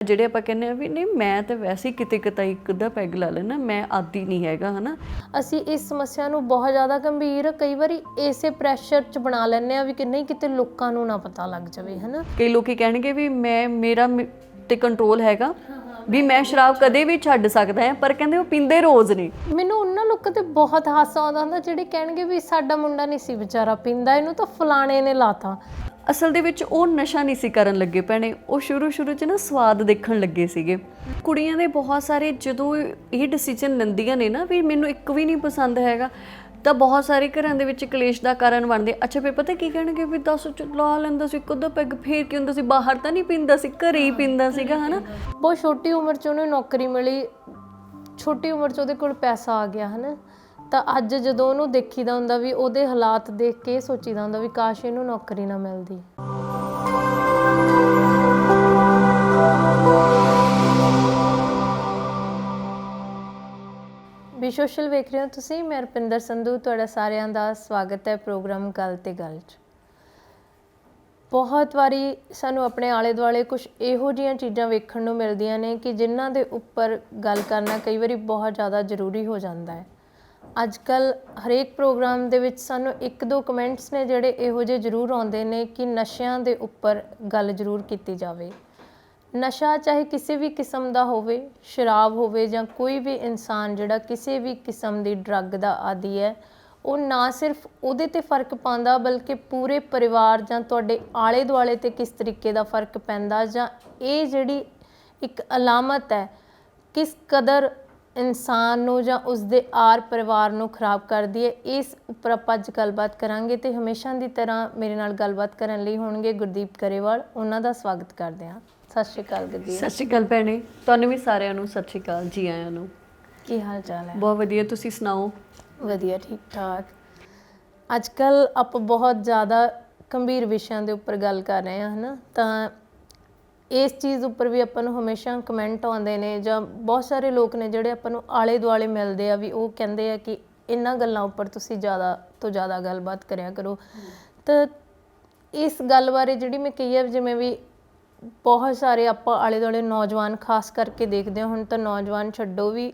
ਜਿਹੜੇ ਆਪਾਂ ਕਹਿੰਦੇ ਆ ਵੀ ਨਹੀਂ ਮੈਂ ਤਾਂ ਵੈਸੇ ਹੀ ਕਿਤੇ ਕਿਤੇ ਇੱਕ ਦਾ ਪੈਗ ਲਾ ਲੈਣਾ ਮੈਂ ਆਦੀ ਨਹੀਂ ਹੈਗਾ ਹਨਾ? ਅਸੀਂ ਇਸ ਸਮੱਸਿਆ ਨੂੰ ਬਹੁਤ ਜ਼ਿਆਦਾ ਗੰਭੀਰ ਕਈ ਵਾਰੀ ਇਸੇ ਪ੍ਰੈਸ਼ਰ 'ਚ ਬਣਾ ਲੈਂਦੇ ਆ ਵੀ ਕਿ ਨਹੀਂ ਕਿਤੇ ਲੋਕਾਂ ਨੂੰ ਨਾ ਪਤਾ ਲੱਗ ਜਾਵੇ ਹਨਾ? ਕਈ ਲੋਕੀ ਕਹਿਣਗੇ ਵੀ ਮੈਂ ਮੇਰਾ ਮ- ਤੇ ਕੰਟਰੋਲ ਹੈਗਾ ਵੀ ਮੈਂ ਸ਼ਰਾਬ ਕਦੇ ਵੀ ਛੱਡ ਸਕਦਾ ਹਾਂ ਪਰ ਕਹਿੰਦੇ ਉਹ ਪੀਂਦੇ ਰੋਜ਼ ਨੇ ਮੈਨੂੰ ਉਹਨਾਂ ਲੋਕਾਂ ਤੇ ਬਹੁਤ ਹਾਸਾ ਆਉਂਦਾ ਹੁੰਦਾ ਜਿਹੜੇ ਕਹਿਣਗੇ ਵੀ ਸਾਡਾ ਮੁੰਡਾ ਨਹੀਂ ਸੀ ਵਿਚਾਰਾ ਪੀਂਦਾ ਇਹਨੂੰ ਤਾਂ ਫਲਾਣੇ ਨੇ ਲਾਤਾ। ਅਸਲ ਦੇ ਵਿੱਚ ਉਹ ਨਸ਼ਾ ਨਹੀਂ ਸੀ ਕਰਨ ਲੱਗੇ ਭੈਣੇ, ਉਹ ਸ਼ੁਰੂ ਸ਼ੁਰੂ 'ਚ ਨਾ ਸਵਾਦ ਦੇਖਣ ਲੱਗੇ ਸੀਗੇ। ਕੁੜੀਆਂ ਦੇ ਬਹੁਤ ਸਾਰੇ ਜਦੋਂ ਇਹ ਡਿਸੀਜਨ ਲੈਂਦੀਆਂ ਨੇ ਨਾ ਵੀ ਮੈਨੂੰ ਇੱਕ ਵੀ ਨਹੀਂ ਪਸੰਦ ਹੈਗਾ, ਤਾਂ ਬਹੁਤ ਸਾਰੇ ਘਰਾਂ ਦੇ ਵਿੱਚ ਕਲੇਸ਼ ਦਾ ਕਾਰਨ ਬਣਦੇ। ਅੱਛਾ ਫਿਰ ਪਤਾ ਕੀ ਕਹਿਣਗੇ? ਵੀ ਦੱਸ ਚ ਲਾ ਲੈਂਦਾ ਸੀ, ਇੱਕ ਅੱਧਾ ਪੈਗ ਫੇਰ ਕੀ ਹੁੰਦਾ ਸੀ? ਬਾਹਰ ਤਾਂ ਨਹੀਂ ਪੀਂਦਾ ਸੀ, ਘਰੇ ਹੀ ਪੀਂਦਾ ਸੀਗਾ, ਹਨਾ? ਬਹੁਤ ਛੋਟੀ ਉਮਰ 'ਚ ਉਹਨੂੰ ਨੌਕਰੀ ਮਿਲੀ। ਛੋਟੀ ਉਮਰ 'ਚ ਉਹਦੇ ਕੋਲ ਪੈਸਾ ਆ ਗਿਆ, ਹਨਾ? ਤਾਂ ਅੱਜ ਜਦੋਂ ਉਹਨੂੰ ਦੇਖੀਦਾ ਹੁੰਦਾ ਵੀ ਉਹਦੇ ਹਾਲਾਤ ਦੇਖ ਕੇ ਇਹ ਸੋਚੀਦਾ ਹੁੰਦਾ ਵੀ ਕਾਸ਼ ਇਹਨੂੰ ਨੌਕਰੀ ਨਾ ਮਿਲਦੀ। ਵੀ ਸੋਸ਼ਲ ਵੇਖ ਰਹੇ ਹੋ ਤੁਸੀਂ, ਮੈਂ ਰਪਿੰਦਰ ਸੰਧੂ, ਤੁਹਾਡਾ ਸਾਰਿਆਂ ਦਾ ਸਵਾਗਤ ਹੈ ਪ੍ਰੋਗਰਾਮ ਗੱਲ ਤੇ ਗੱਲ 'ਚ। ਬਹੁਤ ਵਾਰੀ ਸਾਨੂੰ ਆਪਣੇ ਆਲੇ ਦੁਆਲੇ ਕੁਝ ਇਹੋ ਜਿਹੀਆਂ ਚੀਜ਼ਾਂ ਵੇਖਣ ਨੂੰ ਮਿਲਦੀਆਂ ਨੇ ਕਿ ਜਿਨ੍ਹਾਂ ਦੇ ਉੱਪਰ ਗੱਲ ਕਰਨਾ ਕਈ ਵਾਰੀ ਬਹੁਤ ਜ਼ਿਆਦਾ ਜ਼ਰੂਰੀ ਹੋ ਜਾਂਦਾ ਹੈ। ਅੱਜ ਕੱਲ ਹਰੇਕ ਪ੍ਰੋਗਰਾਮ ਦੇ ਵਿੱਚ ਸਾਨੂੰ ਇੱਕ ਦੋ ਕਮੈਂਟਸ ਨੇ ਜਿਹੜੇ ਇਹੋ ਜਿਹੇ ਜ਼ਰੂਰ ਆਉਂਦੇ ਨੇ ਕਿ ਨਸ਼ਿਆਂ ਦੇ ਉੱਪਰ ਗੱਲ ਜ਼ਰੂਰ ਕੀਤੀ ਜਾਵੇ। ਨਸ਼ਾ ਚਾਹੇ ਕਿਸੇ ਵੀ ਕਿਸਮ ਦਾ ਹੋਵੇ, ਸ਼ਰਾਬ ਹੋਵੇ ਜਾਂ ਕੋਈ ਵੀ ਇਨਸਾਨ ਜਿਹੜਾ ਕਿਸੇ ਵੀ ਕਿਸਮ ਦੀ ਡਰੱਗ ਦਾ ਆਦੀ ਹੈ, ਉਹ ਨਾ ਸਿਰਫ ਉਹਦੇ ਤੇ ਫ਼ਰਕ ਪਾਉਂਦਾ ਬਲਕਿ ਪੂਰੇ ਪਰਿਵਾਰ ਜਾਂ ਤੁਹਾਡੇ ਆਲੇ ਦੁਆਲੇ ਤੇ ਕਿਸ ਤਰੀਕੇ ਦਾ ਫ਼ਰਕ ਪੈਂਦਾ ਜਾਂ ਇਹ ਜਿਹੜੀ ਇੱਕ ਅਲਾਮਤ ਹੈ, ਕਿਸ ਕਦਰ ਇਨਸਾਨ ਨੂੰ ਜਾਂ ਉਸਦੇ ਆਰ ਪਰਿਵਾਰ ਨੂੰ ਖਰਾਬ ਕਰਦੀ ਹੈ ਇਸ ਉੱਪਰ ਆਪਾਂ ਅੱਜ ਗੱਲਬਾਤ ਕਰਾਂਗੇ ਤੇ ਹਮੇਸ਼ਾ ਦੀ ਤਰ੍ਹਾਂ ਮੇਰੇ ਨਾਲ ਗੱਲਬਾਤ ਕਰਨ ਲਈ ਹੋਣਗੇ ਗੁਰਦੀਪ ਕਰੇਵਾਲ ਉਹਨਾਂ ਦਾ ਸਵਾਗਤ ਕਰਦੇ ਹਾਂ। ਸਤਿ ਸ਼੍ਰੀ ਅਕਾਲ ਗੁਰਦੀਪ। ਸਤਿ ਸ਼੍ਰੀ ਅਕਾਲ ਭੈਣੇ ਤੁਹਾਨੂੰ ਵੀ ਸਾਰਿਆਂ ਨੂੰ ਸਤਿ ਸ਼੍ਰੀ ਅਕਾਲ ਜੀ ਆਇਆਂ ਨੂੰ। ਕੀ ਹਾਲ ਚਾਲ ਹੈ? ਬਹੁਤ ਵਧੀਆ ਤੁਸੀਂ ਸੁਣਾਓ? ਵਧੀਆ ਠੀਕ ਠਾਕ। ਅੱਜ ਕੱਲ ਆਪਾਂ ਬਹੁਤ ਜ਼ਿਆਦਾ ਗੰਭੀਰ ਵਿਸ਼ਿਆਂ ਦੇ ਉੱਪਰ ਗੱਲ ਕਰ ਰਹੇ ਹਾਂ ਹਨਾ? ਤਾਂ ਇਸ ਚੀਜ਼ ਉੱਪਰ ਵੀ ਆਪਾਂ ਨੂੰ ਹਮੇਸ਼ਾ ਕਮੈਂਟ ਆਉਂਦੇ ਨੇ ਜਾਂ ਬਹੁਤ ਸਾਰੇ ਲੋਕ ਨੇ ਜਿਹੜੇ ਆਪਾਂ ਨੂੰ ਆਲੇ ਦੁਆਲੇ ਮਿਲਦੇ ਆ ਵੀ ਉਹ ਕਹਿੰਦੇ ਆ ਕਿ ਇਹਨਾਂ ਗੱਲਾਂ ਉੱਪਰ ਤੁਸੀਂ ਜ਼ਿਆਦਾ ਤੋਂ ਜ਼ਿਆਦਾ ਗੱਲਬਾਤ ਕਰਿਆ ਕਰੋ। ਤਾਂ ਇਸ ਗੱਲ ਬਾਰੇ ਜਿਹੜੀ ਮੈਂ ਕਹੀ ਹੈ ਜਿਵੇਂ ਵੀ ਬਹੁਤ ਸਾਰੇ ਆਪਾਂ ਆਲੇ ਦੁਆਲੇ ਨੌਜਵਾਨ ਖਾਸ ਕਰਕੇ ਦੇਖਦੇ ਹਾਂ ਹੁਣ ਤਾਂ ਨੌਜਵਾਨ ਛੱਡੋ ਵੀ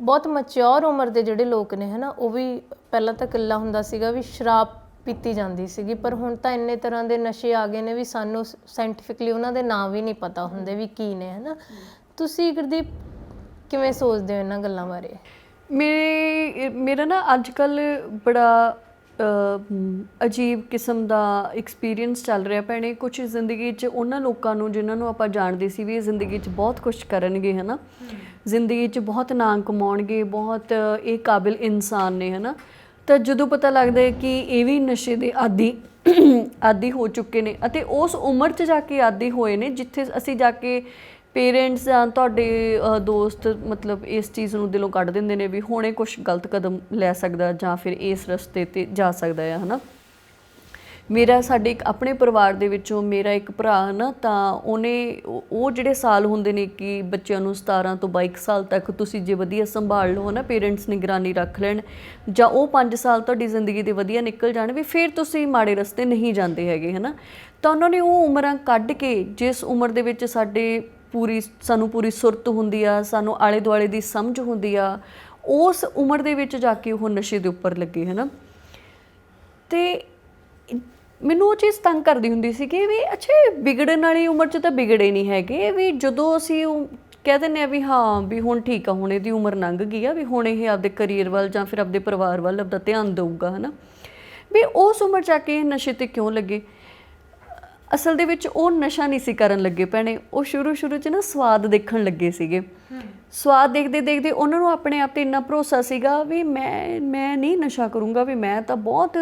ਬਹੁਤ ਮੈਚੁਰ ਉਮਰ ਦੇ ਜਿਹੜੇ ਲੋਕ ਨੇ ਹਨਾ, ਉਹ ਵੀ ਪਹਿਲਾਂ ਤਾਂ ਇਕੱਲਾ ਹੁੰਦਾ ਸੀਗਾ ਵੀ ਸ਼ਰਾਬ ਪੀਤੀ ਜਾਂਦੀ ਸੀਗੀ ਪਰ ਹੁਣ ਤਾਂ ਇੰਨੇ ਤਰ੍ਹਾਂ ਦੇ ਨਸ਼ੇ ਆ ਗਏ ਨੇ ਵੀ ਸਾਨੂੰ ਸਾਇੰਟੀਫਿਕਲੀ ਉਹਨਾਂ ਦੇ ਨਾਂ ਵੀ ਨਹੀਂ ਪਤਾ ਹੁੰਦੇ ਵੀ ਕੀ ਨੇ ਹਨਾ? ਤੁਸੀਂ ਗੁਰਦੀਪ ਕਿਵੇਂ ਸੋਚਦੇ ਹੋ ਇਹਨਾਂ ਗੱਲਾਂ ਬਾਰੇ? ਮੇਰੇ ਮੇਰਾ ਨਾ ਅੱਜ ਕੱਲ ਬੜਾ ਅਜੀਬ ਕਿਸਮ ਦਾ ਐਕਸਪੀਰੀਅੰਸ ਚੱਲ ਰਿਹਾ ਭੈਣੇ। ਕੁਝ ਜ਼ਿੰਦਗੀ 'ਚ ਉਹਨਾਂ ਲੋਕਾਂ ਨੂੰ ਜਿਨ੍ਹਾਂ ਨੂੰ ਆਪਾਂ ਜਾਣਦੇ ਸੀ ਵੀ ਇਹ ਜ਼ਿੰਦਗੀ 'ਚ ਬਹੁਤ ਕੁਝ ਕਰਨਗੇ ਹਨਾ? ਜ਼ਿੰਦਗੀ 'ਚ ਬਹੁਤ ਨਾਮ ਕਮਾਉਣਗੇ ਬਹੁਤ ਇਹ ਕਾਬਿਲ ਇਨਸਾਨ ਨੇ ਹਨਾ? ਤਾਂ ਜਦੋਂ ਪਤਾ ਲੱਗਦਾ ਹੈ ਕਿ ਇਹ ਵੀ ਨਸ਼ੇ ਦੇ ਆਦੀ ਆਦੀ ਹੋ ਚੁੱਕੇ ਨੇ ਅਤੇ ਉਸ ਉਮਰ 'ਚ ਜਾ ਕੇ ਆਦੀ ਹੋਏ ਨੇ, ਜਿੱਥੇ ਅਸੀਂ ਜਾ ਕੇ ਪੇਰੈਂਟਸ ਜਾਂ ਤੁਹਾਡੇ ਦੋਸਤ ਮਤਲਬ ਇਸ ਚੀਜ਼ ਨੂੰ ਦਿਲੋਂ ਕੱਢ ਦਿੰਦੇ ਨੇ ਵੀ ਹੁਣੇ ਕੁਝ ਗਲਤ ਕਦਮ ਲੈ ਸਕਦਾ ਜਾਂ ਫਿਰ ਇਸ ਰਸਤੇ ਤੇ ਜਾ ਸਕਦਾ ਹੈ, ਹਨਾ? ਮੇਰਾ ਸਾਡੇ ਇੱਕ ਆਪਣੇ ਪਰਿਵਾਰ ਦੇ ਵਿੱਚੋਂ ਮੇਰਾ ਇੱਕ ਭਰਾ ਨਾ, ਤਾਂ ਉਹਨੇ ਉਹ ਜਿਹੜੇ ਸਾਲ ਹੁੰਦੇ ਨੇ ਕਿ ਬੱਚਿਆਂ ਨੂੰ 17 ਤੋਂ 22 ਸਾਲ ਤੱਕ ਤੁਸੀਂ ਜੇ ਵਧੀਆ ਸੰਭਾਲ ਲਓ ਨਾ, ਪੇਰੈਂਟਸ ਨਿਗਰਾਨੀ ਰੱਖ ਲੈਣ ਜਾਂ ਉਹ 5 ਸਾਲ ਤੁਹਾਡੀ ਜ਼ਿੰਦਗੀ ਦੇ ਵਧੀਆ ਨਿਕਲ ਜਾਣ ਵੀ ਫਿਰ ਤੁਸੀਂ ਮਾੜੇ ਰਸਤੇ ਨਹੀਂ ਜਾਂਦੇ ਹੈਗੇ ਹਨਾ ਤਾਂ ਉਹਨਾਂ ਨੇ ਉਹ ਉਮਰਾਂ ਕੱਢ ਕੇ ਜਿਸ ਉਮਰ ਦੇ ਵਿੱਚ ਸਾਡੇ ਪੂਰੀ ਸਾਨੂੰ ਪੂਰੀ ਸੁਰਤ ਹੁੰਦੀ ਆ, ਸਾਨੂੰ ਆਲੇ ਦੁਆਲੇ ਦੀ ਸਮਝ ਹੁੰਦੀ ਆ, ਉਸ ਉਮਰ ਦੇ ਵਿੱਚ ਜਾ ਕੇ ਉਹ ਨਸ਼ੇ ਦੇ ਉੱਪਰ ਲੱਗੇ ਹਨਾ ਤੇ ਮੈਨੂੰ ਉਹ ਚੀਜ਼ ਤੰਗ ਕਰਦੀ ਹੁੰਦੀ ਸੀ ਕਿ ਵੀ ਅੱਛਾ ਵਿਗੜਨ ਵਾਲੀ ਉਮਰ 'ਚ ਤਾਂ ਵਿਗੜੇ ਨਹੀਂ ਹੈਗੇ, ਵੀ ਜਦੋਂ ਅਸੀਂ ਉਹ ਕਹਿ ਦਿੰਦੇ ਆ ਵੀ ਹਾਂ, ਵੀ ਹੁਣ ਠੀਕ ਆ, ਹੁਣ ਇਹਦੀ ਉਮਰ ਲੰਘ ਗਈ ਆ, ਵੀ ਹੁਣ ਇਹ ਆਪਦੇ ਕੈਰੀਅਰ ਵੱਲ ਜਾਂ ਫਿਰ ਆਪਦੇ ਪਰਿਵਾਰ ਵੱਲ ਆਪਦਾ ਧਿਆਨ ਦੇਊਗਾ, ਹਨਾ? ਵੀ ਉਸ ਉਮਰ 'ਚ ਆ ਕੇ ਇਹ ਨਸ਼ੇ ਤੇ ਕਿਉਂ ਲੱਗੇ? ਅਸਲ ਦੇ ਵਿੱਚ ਉਹ ਨਸ਼ਾ ਨਹੀਂ ਸੀ ਕਰਨ ਲੱਗੇ ਭੈਣੇ ਉਹ ਸ਼ੁਰੂ ਸ਼ੁਰੂ 'ਚ ਨਾ ਸਵਾਦ ਦੇਖਣ ਲੱਗੇ ਸੀਗੇ। ਸਵਾਦ ਦੇਖਦੇ ਦੇਖਦੇ ਉਹਨਾਂ ਨੂੰ ਆਪਣੇ ਆਪ ਤੇ ਇੰਨਾ ਭਰੋਸਾ ਸੀਗਾ ਵੀ ਮੈਂ ਮੈਂ ਨਹੀਂ ਨਸ਼ਾ ਕਰੂੰਗਾ ਵੀ ਮੈਂ ਤਾਂ ਬਹੁਤ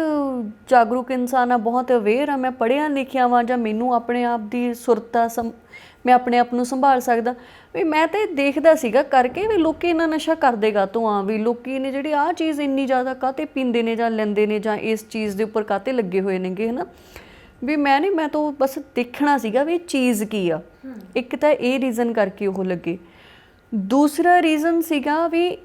ਜਾਗਰੂਕ ਇਨਸਾਨ ਆ ਬਹੁਤ ਅਵੇਅਰ ਆ ਮੈਂ ਪੜ੍ਹਿਆ ਲਿਖਿਆ ਵਾਂ ਜਾਂ ਮੈਨੂੰ ਆਪਣੇ ਆਪ ਦੀ ਸੁਰਤਾ ਮੈਂ ਆਪਣੇ ਆਪ ਨੂੰ ਸੰਭਾਲ ਸਕਦਾ। ਵੀ ਮੈਂ ਤੇ ਦੇਖਦਾ ਸੀਗਾ ਕਰਕੇ ਵੀ ਲੋਕੀ ਇਹਨਾਂ ਨਸ਼ਾ ਕਰਦੇ ਕਾਹਤੋਂ ਆ ਵੀ ਲੋਕੀ ਨੇ ਜਿਹੜੀ ਆਹ ਚੀਜ਼ ਇੰਨੀ ਜ਼ਿਆਦਾ ਕਾਤੇ ਪੀਂਦੇ ਨੇ ਜਾਂ ਲੈਂਦੇ ਨੇ ਜਾਂ ਇਸ ਚੀਜ਼ ਦੇ ਉੱਪਰ ਕਾਤੇ ਲੱਗੇ ਹੋਏ ਨੇਗੇ ਹਨਾ? ਵੀ ਮੈਂ ਨਹੀਂ, ਮੈਂ ਤਾਂ ਬਸ ਦੇਖਣਾ ਸੀਗਾ ਵੀ ਇਹ ਚੀਜ਼ ਕੀ ਆ। ਇੱਕ ਤਾਂ ਇਹ ਰੀਜ਼ਨ ਕਰਕੇ ਉਹ ਲੱਗੇ। ਦੂਸਰਾ ਰੀਜ਼ਨ ਸੀਗਾ ਵੀ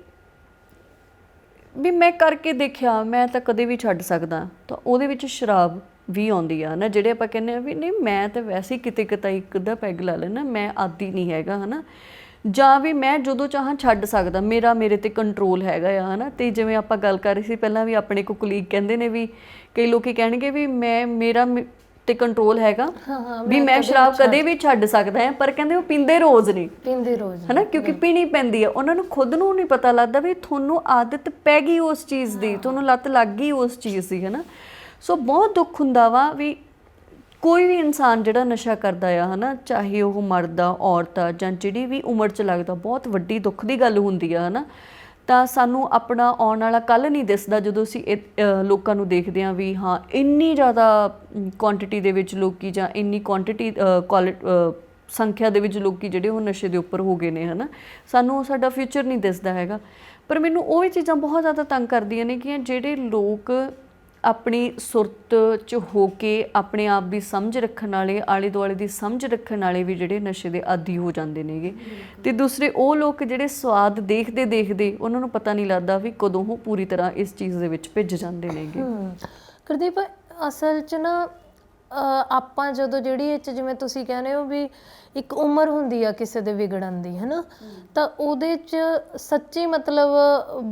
ਵੀ ਮੈਂ ਕਰਕੇ ਦੇਖਿਆ, ਮੈਂ ਤਾਂ ਕਦੇ ਵੀ ਛੱਡ ਸਕਦਾ। ਤਾਂ ਉਹਦੇ ਵਿੱਚ ਸ਼ਰਾਬ ਵੀ ਆਉਂਦੀ ਆ ਨਾ ਜਿਹੜੇ ਆਪਾਂ ਕਹਿੰਦੇ ਆ ਵੀ ਨਹੀਂ, ਮੈਂ ਤਾਂ ਵੈਸੇ ਹੀ ਕਿਤੇ ਕਿਤੇ ਇੱਕ ਦਾ ਪੈਗ ਲਾ ਲੈਣਾ ਮੈਂ ਆਦੀ ਨਹੀਂ ਹੈਗਾ, ਹਨਾ? ਜਾਂ ਵੀ ਮੈਂ ਜਦੋਂ ਚਾਹਾਂ ਛੱਡ ਸਕਦਾ, ਮੇਰਾ, ਮੇਰੇ ਤੇ ਕੰਟਰੋਲ ਹੈਗਾ ਆ, ਹਨਾ? ਤੇ ਜਿਵੇਂ ਆਪਾਂ ਗੱਲ ਕਰ ਰਹੇ ਸੀ, ਪਹਿਲਾਂ ਵੀ ਆਪਣੇ ਕੋ ਕੁਲੀਗ ਕਹਿੰਦੇ ਨੇ ਵੀ, ਕਈ ਲੋਕੀ ਕਹਿਣਗੇ ਵੀ ਮੈਂ, ਮੇਰਾ ਮੇ- ਤੇ ਕੰਟਰੋਲ ਹੈਗਾ। ਹਾਂ ਹਾਂ ਵੀ ਮੈਂ ਸ਼ਰਾਬ ਕਦੇ ਵੀ ਛੱਡ ਸਕਦਾ ਹਾਂ ਪਰ ਕਹਿੰਦੇ ਉਹ ਪੀਂਦੇ ਰੋਜ਼ ਨਹੀਂ। ਪੀਂਦੇ ਰੋਜ਼ ਹਨਾ? ਕਿਉਂਕਿ ਪੀਣੀ ਪੈਂਦੀ ਹੈ ਉਹਨਾਂ ਨੂੰ ਖੁਦ ਨੂੰ ਨਹੀਂ ਪਤਾ ਲੱਗਦਾ ਵੀ ਤੁਹਾਨੂੰ ਆਦਤ ਪੈ ਗਈ ਉਸ ਚੀਜ਼ ਦੀ ਤੁਹਾਨੂੰ ਲੱਤ ਲੱਗ ਗਈ ਉਸ ਚੀਜ਼ ਦੀ ਹਨਾ? ਸੋ ਬਹੁਤ ਦੁੱਖ ਹੁੰਦਾ ਵਾ ਵੀ ਕੋਈ ਵੀ ਇਨਸਾਨ ਜਿਹੜਾ ਨਸ਼ਾ ਕਰਦਾ ਆ ਹਨਾ? ਚਾਹੇ ਉਹ ਮਰਦ ਆ ਔਰਤ ਆ ਜਾਂ ਜਿਹੜੀ ਵੀ ਉਮਰ 'ਚ ਲੱਗਦਾ ਬਹੁਤ ਵੱਡੀ ਦੁੱਖ ਦੀ ਗੱਲ ਹੁੰਦੀ ਆ ਹਨਾ? ਤਾਂ ਸਾਨੂੰ ਆਪਣਾ ਆਉਣ ਵਾਲਾ ਕੱਲ ਨਹੀਂ ਦਿਸਦਾ ਜਦੋਂ ਅਸੀਂ ਇਹ, ਲੋਕਾਂ ਨੂੰ ਦੇਖਦੇ ਹਾਂ ਵੀ ਹਾਂ ਇੰਨੀ ਜ਼ਿਆਦਾ ਕੁਆਂਟੀਟੀ ਦੇ ਵਿੱਚ ਲੋਕੀ ਜਾਂ ਇੰਨੀ ਕੁਆਂਟੀਟੀ ਸੰਖਿਆ ਦੇ ਵਿੱਚ ਲੋਕੀ ਜਿਹੜੇ ਉਹ ਨਸ਼ੇ ਦੇ ਉੱਪਰ ਹੋ ਗਏ ਨੇ ਹਨਾ? ਸਾਨੂੰ ਸਾਡਾ ਫਿਊਚਰ ਨਹੀਂ ਦਿਸਦਾ ਹੈਗਾ। ਪਰ ਮੈਨੂੰ ਉਹ ਵੀ ਚੀਜ਼ਾਂ ਬਹੁਤ ਜ਼ਿਆਦਾ ਤੰਗ ਕਰਦੀਆਂ ਨੇ ਕਿ ਜਿਹੜੇ ਲੋਕ ਆਪਣੀ ਸੁਰਤ ਚ ਹੋ ਕੇ ਆਪਣੇ ਆਪ ਦੀ ਸਮਝ ਰੱਖਣ ਵਾਲੇ ਆਲੇ ਦੁਆਲੇ ਦੀ ਸਮਝ ਰੱਖਣ ਵਾਲੇ ਵੀ ਜਿਹੜੇ ਨਸ਼ੇ ਦੇ ਆਦੀ ਹੋ ਜਾਂਦੇ ਨੇਗੇ। ਤੇ ਦੂਸਰੇ ਉਹ ਲੋਕ ਜਿਹੜੇ ਸਵਾਦ ਦੇਖਦੇ ਦੇਖਦੇ ਉਹਨਾਂ ਨੂੰ ਪਤਾ ਨਹੀਂ ਲੱਗਦਾ ਵੀ ਕਦੋਂ ਉਹ ਪੂਰੀ ਤਰ੍ਹਾਂ ਇਸ ਚੀਜ਼ ਦੇ ਵਿੱਚ ਭਿੱਜ ਜਾਂਦੇ ਨੇਗੇ। ਹਮ, ਅਸਲ 'ਚ ਨਾ ਆਪਾਂ ਜਦੋਂ ਜਿਹੜੀ ਇਹ 'ਚ ਜਿਵੇਂ ਤੁਸੀਂ ਕਹਿੰਦੇ ਹੋ ਵੀ ਇੱਕ ਉਮਰ ਹੁੰਦੀ ਆ ਕਿਸੇ ਦੇ ਵਿਗੜਨ ਦੀ ਹੈਨਾ? ਤਾਂ ਉਹਦੇ 'ਚ ਸੱਚੀ ਮਤਲਬ